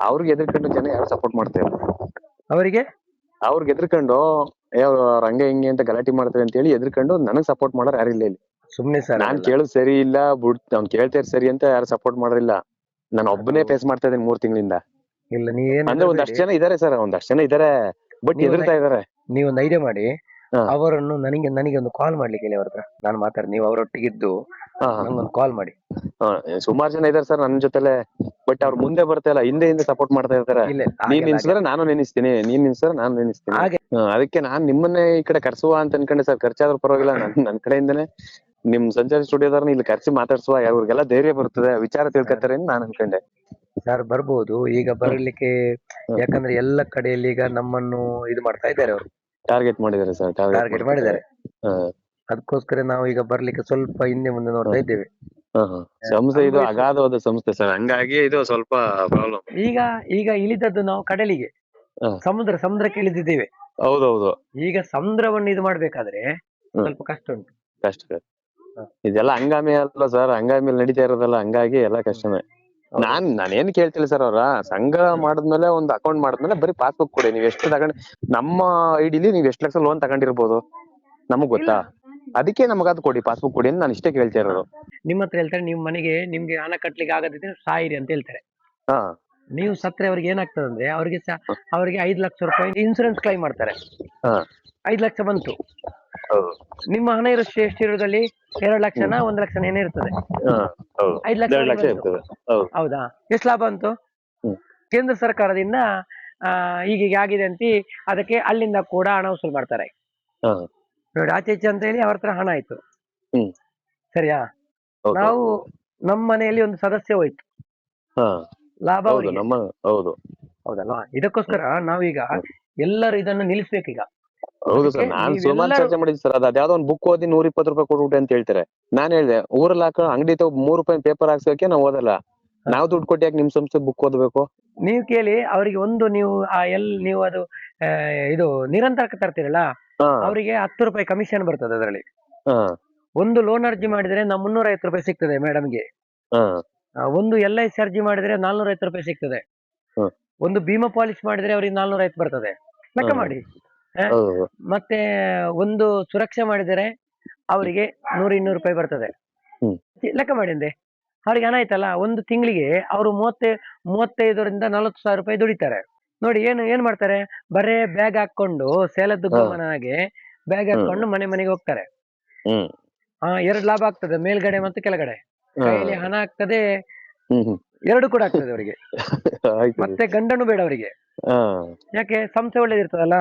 ಅವ್ರಿಗೆ ಎದ್ರಕೊಂಡು ಜನ ಯಾರು ಸಪೋರ್ಟ್ ಮಾಡ್ತಾರೆ ಅವರಿಗೆ? ಅವ್ರಿಗೆ ಎದ್ರಕೊಂಡು ಯಾವ ಅವ್ರು ಹಂಗೆ ಹಿಂಗೆ ಅಂತ ಗಲಾಟೆ ಮಾಡ್ತಾರೆ ಅಂತ ಹೇಳಿ ಎದ್ರಕೊಂಡು ನನಗ್ ಸಪೋರ್ಟ್ ಮಾಡೋರು ಯಾರಿಲ್ಲ ಇಲ್ಲಿ. ಸುಮ್ನೆ ಸರ್ ನಾನ್ ಕೇಳೋದ್ ಸರಿ ಇಲ್ಲ ಬಿಡ್ ಅವ್ನ್ ಕೇಳ್ತಾರೆ ಸರಿ ಅಂತ ಯಾರು ಸಪೋರ್ಟ್ ಮಾಡಿಲ್ಲ ನಾನು ಒಬ್ಬನೇ ಫೇಸ್ ಮಾಡ್ತಾ ಇದ್ದೀನಿ ಮೂರ್ ತಿಂಗಳಿಂದ. ಇಲ್ಲ ನೀವೇನ್ ಅಂದ್ರೆ ಒಂದಷ್ಟು ಜನ ಇದಾರೆ ಸರ್ ಒಂದಷ್ಟು ಜನ ಇದಾರೆ ಬಟ್ ನೀವು ಎದುರ್ತಾ ಇದಾರೆ. ನೀವೊಂದು ಐಡಿಯಾ ಮಾಡಿ ಹಾ. ಅವರನ್ನು ನನಗೆ ನನಗೆ ಒಂದು ಕಾಲ್ ಮಾಡ್ಲಿಕ್ಕೆ ಹೇಳಿ ಅವ್ರ ಹತ್ರ. ನಾನು ಮಾತಾಡಿ ನೀವು ಅವರೊಟ್ಟಿಗಿದ್ದು ಇದ್ದು ಒಂದು ಕಾಲ್ ಮಾಡಿ. ಸುಮಾರು ಜನ ಇದಾರೆ ಸರ್ ನನ್ನ ಜೊತೆಲೆ ಬಟ್ ಅವ್ರು ಮುಂದೆ ಬರ್ತಾ ಇಲ್ಲ ಹಿಂದೆ ಹಿಂದೆ ಸಪೋರ್ಟ್ ಮಾಡ್ತಾ ಇರ್ತಾರೆ. ಇಲ್ಲ ನೀನ್ ಹಾಗೆಲ್ಲ ನಿನ್ಸಿದ್ರೆ ನಾನು ನೆನೆಸ್ತೀನಿ ನೀನ್ ನಿನ್ಸಿದ್ರೆ ನಾನು ನೆನೆಸ್ತೀನಿ ಹಾಗೆ. ಅದಕ್ಕೆ ನಾನ್ ನಿಮ್ಮನ್ನೇ ಈ ಕಡೆ ಕರ್ಸುವ ಅಂತ ಅನ್ಕೊಂಡೆ ಸರ್ ಖರ್ಚಾದ್ರೂ ಪರವಾಗಿಲ್ಲ ನನ್ ನನ್ ಕಡೆಯಿಂದನೇ. ನಿಮ್ ಸಂಚಾರಿ ಸ್ಟುಡಿಯೋದವ್ರನ್ನ ಇಲ್ಲಿ ಕರೆಸಿ ಮಾತಾಡ್ಸುವ ಅವ್ರಿಗೆಲ್ಲ ಧೈರ್ಯ ಬರ್ತದೆ ವಿಚಾರ ತಿಳ್ಕೊತಾರೆ ಅಂತ ನಾನ್ ಅನ್ಕೊಂಡೆ. ಸರ್ ಬರ್ಬೋದು. ಈಗ ಬರಲಿಕ್ಕೆ ಯಾಕಂದ್ರೆ ಎಲ್ಲ ಕಡೆಯಲ್ಲಿ ಈಗ ನಮ್ಮನ್ನು ಇದು ಮಾಡ್ತಾ ಇದ್ದಾರೆ ಅವರು. ಟಾರ್ಗೆಟ್ ಮಾಡಿದ್ದಾರೆ ಸರ್ ಟಾರ್ಗೆಟ್ ಮಾಡಿದ್ದಾರೆ. ಅದಕ್ಕೋಸ್ಕರ ನಾವು ಈಗ ಬರ್ಲಿಕ್ಕೆ ಸ್ವಲ್ಪ ಹಿಂದೆ ಮುಂದೆ ನೋಡ್ತಾ ಇದ್ದೇವೆ. ಸಂಸ್ಥೆ ಇದು ಅಗಾಧವಾದ ಸಂಸ್ಥೆ ಸರ್ ಹಂಗಾಗಿ ಇದು ಸ್ವಲ್ಪ ಪ್ರಾಬ್ಲಮ್ ಈಗ ಈಗ ಇಳಿದದ್ದು ನಾವು ಕಡಲಿಗೆ. ಸಮುದ್ರ ಸಮುದ್ರಕ್ಕೆ ಇಳಿದಿದ್ದೇವೆ. ಹೌದೌದು. ಈಗ ಸಮುದ್ರವನ್ನು ಇದು ಮಾಡ್ಬೇಕಾದ್ರೆ ಸ್ವಲ್ಪ ಕಷ್ಟ ಉಂಟು. ಕಷ್ಟ ಇದೆಲ್ಲ ಹಂಗಾಮಿ ಅಲ್ಲ ಸರ್ ಹಂಗಾಮಿ ನಡೀತಾ ಇರೋದಲ್ಲ ಹಂಗಾಗಿ ಎಲ್ಲ ಕಷ್ಟನೇ. ನಾನ್ ನಾನೇನ್ ಕೇಳ್ತಿಲ್ಲ ಸರ್ ಅವ್ರ. ಸಂಘ ಮಾಡಿದ್ಮೇಲೆ ಒಂದ್ ಅಕೌಂಟ್ ಮಾಡಿದ್ಮೇಲೆ ಬರೀ ಪಾಸ್ಬುಕ್ ಕೊಡಿ ನೀವ್ ಎಷ್ಟು ತಗೊಂಡ್ ನಮ್ಮ ಐಡಿಲಿ ನೀವ್ ಎಷ್ಟ್ ಲಕ್ಷ ಲೋನ್ ತಗೊಂಡಿರ್ಬೋದು? ನಮಗ್ ಗೊತ್ತಾ? ಅದಕ್ಕೆ ನಮಗ ಅದ್ ಕೊಡಿ ಪಾಸ್ಬುಕ್ ಕೊಡಿ ಅಂತ ನಾನು ಇಷ್ಟೇ ಕೇಳ್ತಾ ಇರೋದು. ನಿಮ್ಮ ಹತ್ರ ಹೇಳ್ತಾರೆ ನಿಮ್ ಮನೆಗೆ ನಿಮ್ಗೆ ಹಣ ಕಟ್ಲಿಕ್ಕೆ ಆಗದಿದ್ರೆ ಸಾಯಿರಿ ಅಂತ ಹೇಳ್ತಾರೆ. ಹಾ. ನೀವು ಸತ್ರೆ ಅವ್ರಿಗೆ ಏನಾಗ್ತದೆ ಅಂದ್ರೆ ಅವ್ರಿಗೆ ಸ ಅವ್ರಿಗೆ ಐದ್ ಲಕ್ಷ ರೂಪಾಯಿ ಇನ್ಸೂರೆನ್ಸ್ ಕ್ಲೈಮ್ ಮಾಡ್ತಾರೆ. ಹಾ. ಐದ್ ಲಕ್ಷ ಬಂತು. ಹೌದು. ನಿಮ್ಮ ಹಣ ಇರೋ ಎಷ್ಟಿರೋದ್ರಲ್ಲಿ ಎರಡು ಲಕ್ಷನ ಒಂದ್ ಲಕ್ಷನ ಏನೋ ಇರ್ತದೆ. ಹಾ ಹೌದು. ಐದ್ ಲಕ್ಷ ಎರಡ್ ಲಕ್ಷ ಬಂತು. ಇರ್ತದೆ ಹೌದು. ಹೌದಾ? ಎಷ್ಟು ಲಾಭ ಹ್ಮ್. ಕೇಂದ್ರ ಸರ್ಕಾರದಿಂದ ಆ ಹೀಗೆ ಆಗಿದೆ ಅಂತ ಅದಕ್ಕೆ ಅಲ್ಲಿಂದ ಕೂಡ ಹಣ ವಸೂಲ್ ಮಾಡ್ತಾರೆ. ಹಾ. ನೋಡಿ ಆಚೆ ಈಚೆ ಅಂತ ಹೇಳಿ ಅವ್ರ ಹತ್ರ ಹಣ ಆಯ್ತು. ಹ್ಮ್. ಸರಿಯಾ? ಹೌದು ನಾವು ನಮ್ಮ ಮನೆಯಲ್ಲಿ ಒಂದು ಸದಸ್ಯ ಹೋಯ್ತು. ಹಾ. ಲಾಭ ಹೌದು ಅವರಿಗೆ. ನಮ್ಮ ಹೌದು. ಹೌದಲ್ವಾ? ಇದಕ್ಕೋಸ್ಕರ ನಾವೀಗ ಎಲ್ಲರೂ ಇದನ್ನು ನಿಲ್ಲಿಸ್ಬೇಕೀಗ. ಹೌದು ಸರ್ ನಾನ್ ಸುಮಾರು ಚರ್ಚೆ ಮಾಡಿದ್ವಿ ಸರ್ ಅದು ಅದ್ಯಾವ್ದೋ ಒಂದು ಬುಕ್ ಓದಿ ನೂರ ಇಪ್ಪತ್ತು ರೂಪಾಯಿ ಕೊಡ್ಬಿಟ್ಟೆ ಅಂತ ಹೇಳ್ತಾರೆ. ನಾನ್ ಹೇಳ್ದೆ ಊರಲ್ಲಿ ಹಾಕ ಅಂಗಡಿ ತಗೋ ಮೂರು ರೂಪಾಯಿ ಪೇಪರ್ ಹಾಕ್ಸೋಕೆ ನಾವು ಓದಲ್ಲ. ನಾವ್ ದುಡ್ಡು ಕೊಟ್ಟು ಯಾಕೆ ನಿಮ್ ಸಂಸ್ಥೆ ಬುಕ್ ಓದಬೇಕು? ನೀವು ಕೇಳಿ ಅವರಿಗೆ ಒಂದು ನೀವು ಆ ಎಲ್ ನೀವು ಅದು ಆ, ಇದು ನಿರಂತರ ತರ್ತೀರಲ್ಲ ಹಾ. ಅವರಿಗೆ ಹತ್ತು ರೂಪಾಯಿ ಕಮಿಷನ್ ಬರ್ತದೆ ಅದರಲ್ಲಿ. ಹಾ. ಒಂದು ಲೋನ್ ಅರ್ಜಿ ಮಾಡಿದ್ರೆ ನಾ ಮುನ್ನೂರ ಐವತ್ತು ರೂಪಾಯಿ ಸಿಗ್ತದೆ ಮೇಡಮ್ಗೆ ಹಾ. ಒಂದು ಎಲ್ ಐ ಸಿ ಅರ್ಜಿ ಮಾಡಿದ್ರೆ ನಾಲ್ನೂರ ಐವತ್ತು ರೂಪಾಯಿ ಸಿಗ್ತದೆ. ಹ್ಮ್. ಒಂದು ಭೀಮಾ ಪಾಲಿಸಿ ಮಾಡಿದ್ರೆ ಅವ್ರಿಗೆ ನಾಲ್ನೂರ ಐವತ್ತು ಬರ್ತದೆ. ಲೆಕ್ಕ ಹ್ಮ್. ಮಾಡಿ. ಮತ್ತೆ ಒಂದು ಸುರಕ್ಷೆ ಮಾಡಿದರೆ ಅವರಿಗೆ ನೂರ ಇನ್ನೂರು ರೂಪಾಯಿ ಬರ್ತದೆ. ಲೆಕ್ಕ ಮಾಡಿ ಅಂದೆ. ಅವ್ರಿಗೆ ಹಣ ಆಯ್ತಲ್ಲ ಒಂದು ತಿಂಗಳಿಗೆ ಅವರು ಮೂವತ್ತೈ ಮೂವತ್ತೈದರಿಂದ ನಲವತ್ತು ಸಾವಿರ ರೂಪಾಯಿ ದುಡಿತಾರೆ. ನೋಡಿ ಏನು ಏನ್ ಮಾಡ್ತಾರೆ? ಬರೇ ಬ್ಯಾಗ್ ಹಾಕೊಂಡು ಸೇಲದ್ದು ಹಾ. ಹಾಗೆ ಬ್ಯಾಗ್. ಹಾಕೊಂಡು ಮನೆ ಮನೆಗೆ ಹೋಗ್ತಾರೆ. ಆ ಎರಡು ಲಾಭ ಆಗ್ತದೆ ಮೇಲ್ಗಡೆ ಮತ್ತು ಕೆಳಗಡೆ. ಕೈಯಲ್ಲಿ ಹಣ ಆಗ್ತದೆ ಎರಡು ಕೂಡ ಆಗ್ತದೆ ಅವರಿಗೆ. ಮತ್ತೆ ಗಂಡನು ಬೇಡ ಅವರಿಗೆ. ಹಾ. ಯಾಕೆ? ಸಂಸ್ಥೆ ಒಳ್ಳೇದಿರ್ತದಲ್ಲ.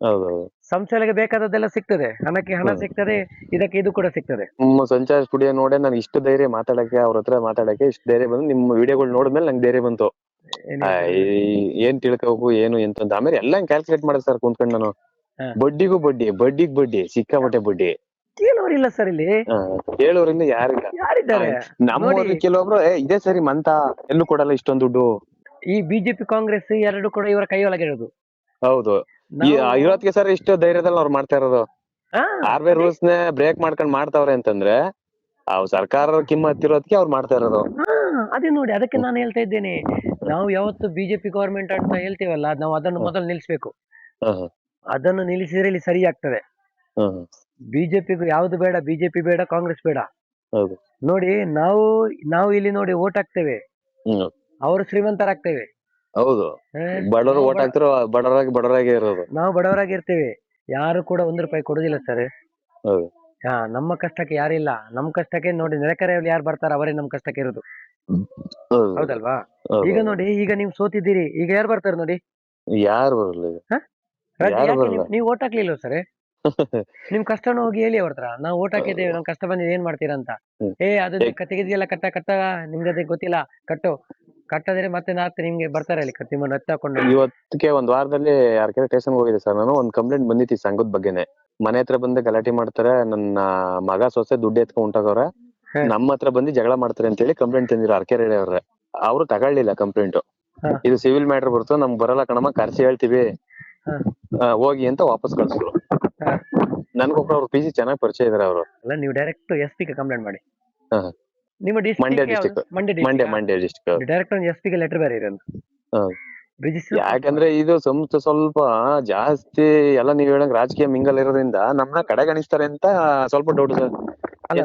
ಹೌದು. ಸಂಸ್ಥೆಗಳಿಗೆ ಬೇಕಾದದ್ದೆಲ್ಲ ಸಿಗ್ತದೆ. ಹಣಕ್ಕೆ ಹಣ. ಸಿಗ್ತದೆ ಇದಕ್ಕೆ ಇದು ಕೂಡ ಸಿಗ್ತದೆ. ನಿಮ್ಮ ಸಂಚಾರ ಸ್ಟುಡಿಯೋ ನೋಡೇ ನಾನು ಇಷ್ಟು ಧೈರ್ಯ ಮಾತಾಡಕ್ಕೆ ಅವ್ರ ಹತ್ರ ಮಾತಾಡಕ್ಕೆ ಇಷ್ಟು ಧೈರ್ಯ ಬಂದು ನಿಮ್ಮ ವಿಡಿಯೋಗಳು ನೋಡಿದ್ಮೇಲೆ ನಂಗೆ ಧೈರ್ಯ ಬಂತು. ಏನ್ ಆ, ಈ- ಏನ್ ತಿಳ್ಕೋಬೇಕು ಏನು ಎಂತ ಅಂತ ಆಮೇಲೆ ಎಲ್ಲ ಕ್ಯಾಲ್ಕುಲೇಟ್ ಮಾಡಿದೆ ಸರ್ ಕುಂತ್ಕೊಂಡು ನಾನು. ಹಾ. ಬಡ್ಡಿಗೂ ಬಡ್ಡಿ ಬಡ್ಡಿಗ್ ಬಡ್ಡಿ ಸಿಕ್ಕಾಪಟ್ಟೆ ಬಡ್ಡಿ. ಕೇಳೋರಿಲ್ಲ ಸರ್ ಇಲ್ಲಿ. ಹಾ. ಹೇಳೋರಿಂದ ಯಾರಿಲ್ಲ. ಯಾರಿದ್ದಾರೆ? ನಮ್ಮೂರಲ್ಲಿ ನೋಡಿ. ಕೆಲವೊಬ್ರು ಏ ಇದೇ ಸರಿ ಮಂತ ಎಲ್ಲೂ ಕೊಡಲ್ಲ ಇಷ್ಟೊಂದು ದುಡ್ಡು. ಈ ಬಿಜೆಪಿ ಕಾಂಗ್ರೆಸ್ ಎರಡು ಕೂಡ ಇವರ ಕೈಯೊಳಗೆ ಇರೋದು. ಹೌದು. ನಾವು- ಸರ್ ಇಷ್ಟು ಧೈರ್ಯದಲ್ಲಿ ಅವ್ರು ಮಾಡ್ತಾ ಇರೋದು. ಆರ್ ಬಿ ಐ ರೂಲ್ಸ್ ನೇ ಬ್ರೇಕ್ ಮಾಡ್ಕೊಂಡ್ ಮಾಡ್ತಾವ್ರೆ ಅಂತಂದ್ರೆ ಅವ್ ಸರ್ಕಾರ ಕಿಮ್ಮತ್ ಇರೋದಕ್ಕೆ ಅವ್ರು ಮಾಡ್ತಾ ಇರೋದು. ಅದೇ ನೋಡಿ ಅದಕ್ಕೆ ನಾನು ಹೇಳ್ತಾ ಇದ್ದೇನೆ. ನಾವು ಯಾವತ್ತು ಬಿಜೆಪಿ ಗವರ್ಮೆಂಟ್ ಅಂತ ಹೇಳ್ತೇವಲ್ಲ ನಾವು ಅದನ್ನು ಮೊದಲು ನಿಲ್ಲಿಸ್ಬೇಕು ಅದನ್ನು ನಿಲ್ಲಿಸಿದ್ರೆ ಇಲ್ಲಿ ಸರಿ ಆಗ್ತದೆ. ಬಿಜೆಪಿಗೂ ಯಾವ್ದು ಬೇಡ ಬಿಜೆಪಿ ಬೇಡ ಕಾಂಗ್ರೆಸ್ ಬೇಡ. ಹೌದು. ನೋಡಿ ನಾವು ನಾವು ಇಲ್ಲಿ ನೋಡಿ ಓಟ್ ಹಾಕ್ತೇವೆ. ಅವರು ಶ್ರೀಮಂತರಾಗ್ತೇವೆ. ಹೌದು. ಹಾ, ಬಡವರು ಓಟ್ ಹಾಕ್ತಾರೋ ಬಡವರಾಗಿ ಬಡವರಾಗಿ ಇರೋದು. ನಾವು ಬಡವರಾಗಿರ್ತೀವಿ. ಯಾರು ಕೂಡ ಒಂದ್ ರೂಪಾಯಿ ಕೊಡುದಿಲ್ಲ ಸರ್ ಹೌದು. ಹಾ ನಮ್ಮ ಕಷ್ಟಕ್ಕೆ ಯಾರಿಲ್ಲ ನಮ್ ಕಷ್ಟಕ್ಕೆ ನೋಡಿ ನೆರೆಕರೆಯಲ್ಲಿ ಯಾರು ಬರ್ತಾರ ಅವರೇ ನಮ್ ಕಷ್ಟಕ್ಕೆ ಇರೋದು. ಹೌದು. ಹೌದಲ್ವಾ? ಹೌದು. ಈಗ ನೋಡಿ ಈಗ ನೀವು ಸೋತಿದ್ದೀರಿ. ಈಗ ಯಾರು ಬರ್ತಾರೆ ನೋಡಿ? ಯಾರು ಬರಲ್ಲ ಈಗ. ರಾಜ್- ಯಾರು ಯಾಕೆ ಬರಲ್ಲ. ನೀವು- ನೀವು ಓಟ್ ಹಾಕ್ಲಿಲ್ಲ ಸರ್ ನಿಮ್ ಕಷ್ಟನ ಹೋಗಿ ಹೇಳಿ ಅವ್ರ ಹತ್ರ. ನಾವು ಓಟ್ ಹಾಕಿದ್ದೇವೆ ನಮ್ ಕಷ್ಟ ಬಂದಿದೆ ಏನ್ ಮಾಡ್ತೀರಾ ಅಂತ ಹ್ಮ್. ಏ ಅದು ಏ- ತೆಗೆದಿಯಲ್ಲ ಕಟ್ಟ ಕಟ್ಟ ನಿಮ್ಗೆ ಅದಕ್ಕೆ ಗೊತ್ತಿಲ್ಲ. ಕಟ್ಟು. ಕಟ್ಟದ್ರೆ ಮತ್ತೆ ನಾಲ್ಕು ನಿಮ್ಗೆ ಬರ್ತಾರೆ ಅಲ್ಲಿ ನಿಮ್ಮನ್ನ ಎತ್ತಾಕೊಂಡು ಇವತ್ತಿಗೆ ಒಂದ್ ವಾರದಲ್ಲಿ ಯಾರ್ಕೆರೆ ಸ್ಟೇಷನ್ ಹೋಗಿದೆ ಸರ್ ನಾನು. ಒಂದ್ ಕಂಪ್ಲೇಂಟ್ ಬಂದಿತ್ತು ಸಂಘದ ಬಗ್ಗೆನೆ. ಮನೆ ಹತ್ರ ಬಂದು ಗಲಾಟೆ ಮಾಡ್ತಾರೆ ನನ್ನ ಮಗ ಸೊಸೆ ದುಡ್ಡು ಎತ್ಕೊಂಡ್ ನಮ್ಮ ಹತ್ರ ಬಂದು ಜಗಳ ಮಾಡ್ತಾರೆ ಅಂತ ಹೇಳಿ ಕಂಪ್ಲೇಂಟ್ ತಂದಿರೋ ಅರ್ಕೆರೆ ಅವ್ರೆ. ಅವ್ರು ತಗೊಳ್ಳಿಲ್ಲ ಕಂಪ್ಲೇಂಟ್ ಇದು ಸಿವಿಲ್ ಮ್ಯಾಟರ್ ಬರ್ತು ನಮ್ಗೆ ಬರಲ್ಲ ಕಣಮ್ಮ ಕರ್ಸಿ ಹೇಳ್ತೀವಿ. ಹೋಗಿ ಅಂತ ವಾಪಸ್ ಕಳ್ಸಿದ್ರು ಹಾ. ನನ್ಗೊಬ್ರು ಅವ್ರ ಪಿ ಜಿ ಚೆನ್ನಾಗಿ ಪರಿಚಯ ಇದಾರೆ ಅವರು. ಅಲ್ಲ ನೀವು ಡೈರೆಕ್ಟ್ ಎಸ್ ಪಿ ಕಂಪ್ಲೇಂಟ್ ಮಾಡಿ. ಹಾ. ನಿಮ್ಮ ಮಂಡ್ಯ district. ಮಂಡ್ಯ ಮಂಡ್ಯ district ಆ? ಮಂಡ್ಯ ಡಿಸ್ಟಿಕ್ ಡೈರೆಕ್ಟ್ ಒಂದು ಎಸ್ ಪಿಗೆ ಲೆಟರ್ ಬೇರೆ ಇರಲ್ಲ. ರಿಜಿಸ್ಟರ್ ಯಾಕಂದ್ರೆ ಇದು ಸಂಸ್ಥೆ ಸ್ವಲ್ಪ ಜಾಸ್ತಿ ಎಲ್ಲ ನೀವ್ ಹೇಳಂಗ್ ರಾಜಕೀಯ ಮಿಂಗಲ್ ಇರೋದ್ರಿಂದ ನಮ್ನ ಕಡೆಗಣಿಸ್ತಾರೆ ಅಂತ ಸ್ವಲ್ಪ ಡೌಟ್ ಸರ್.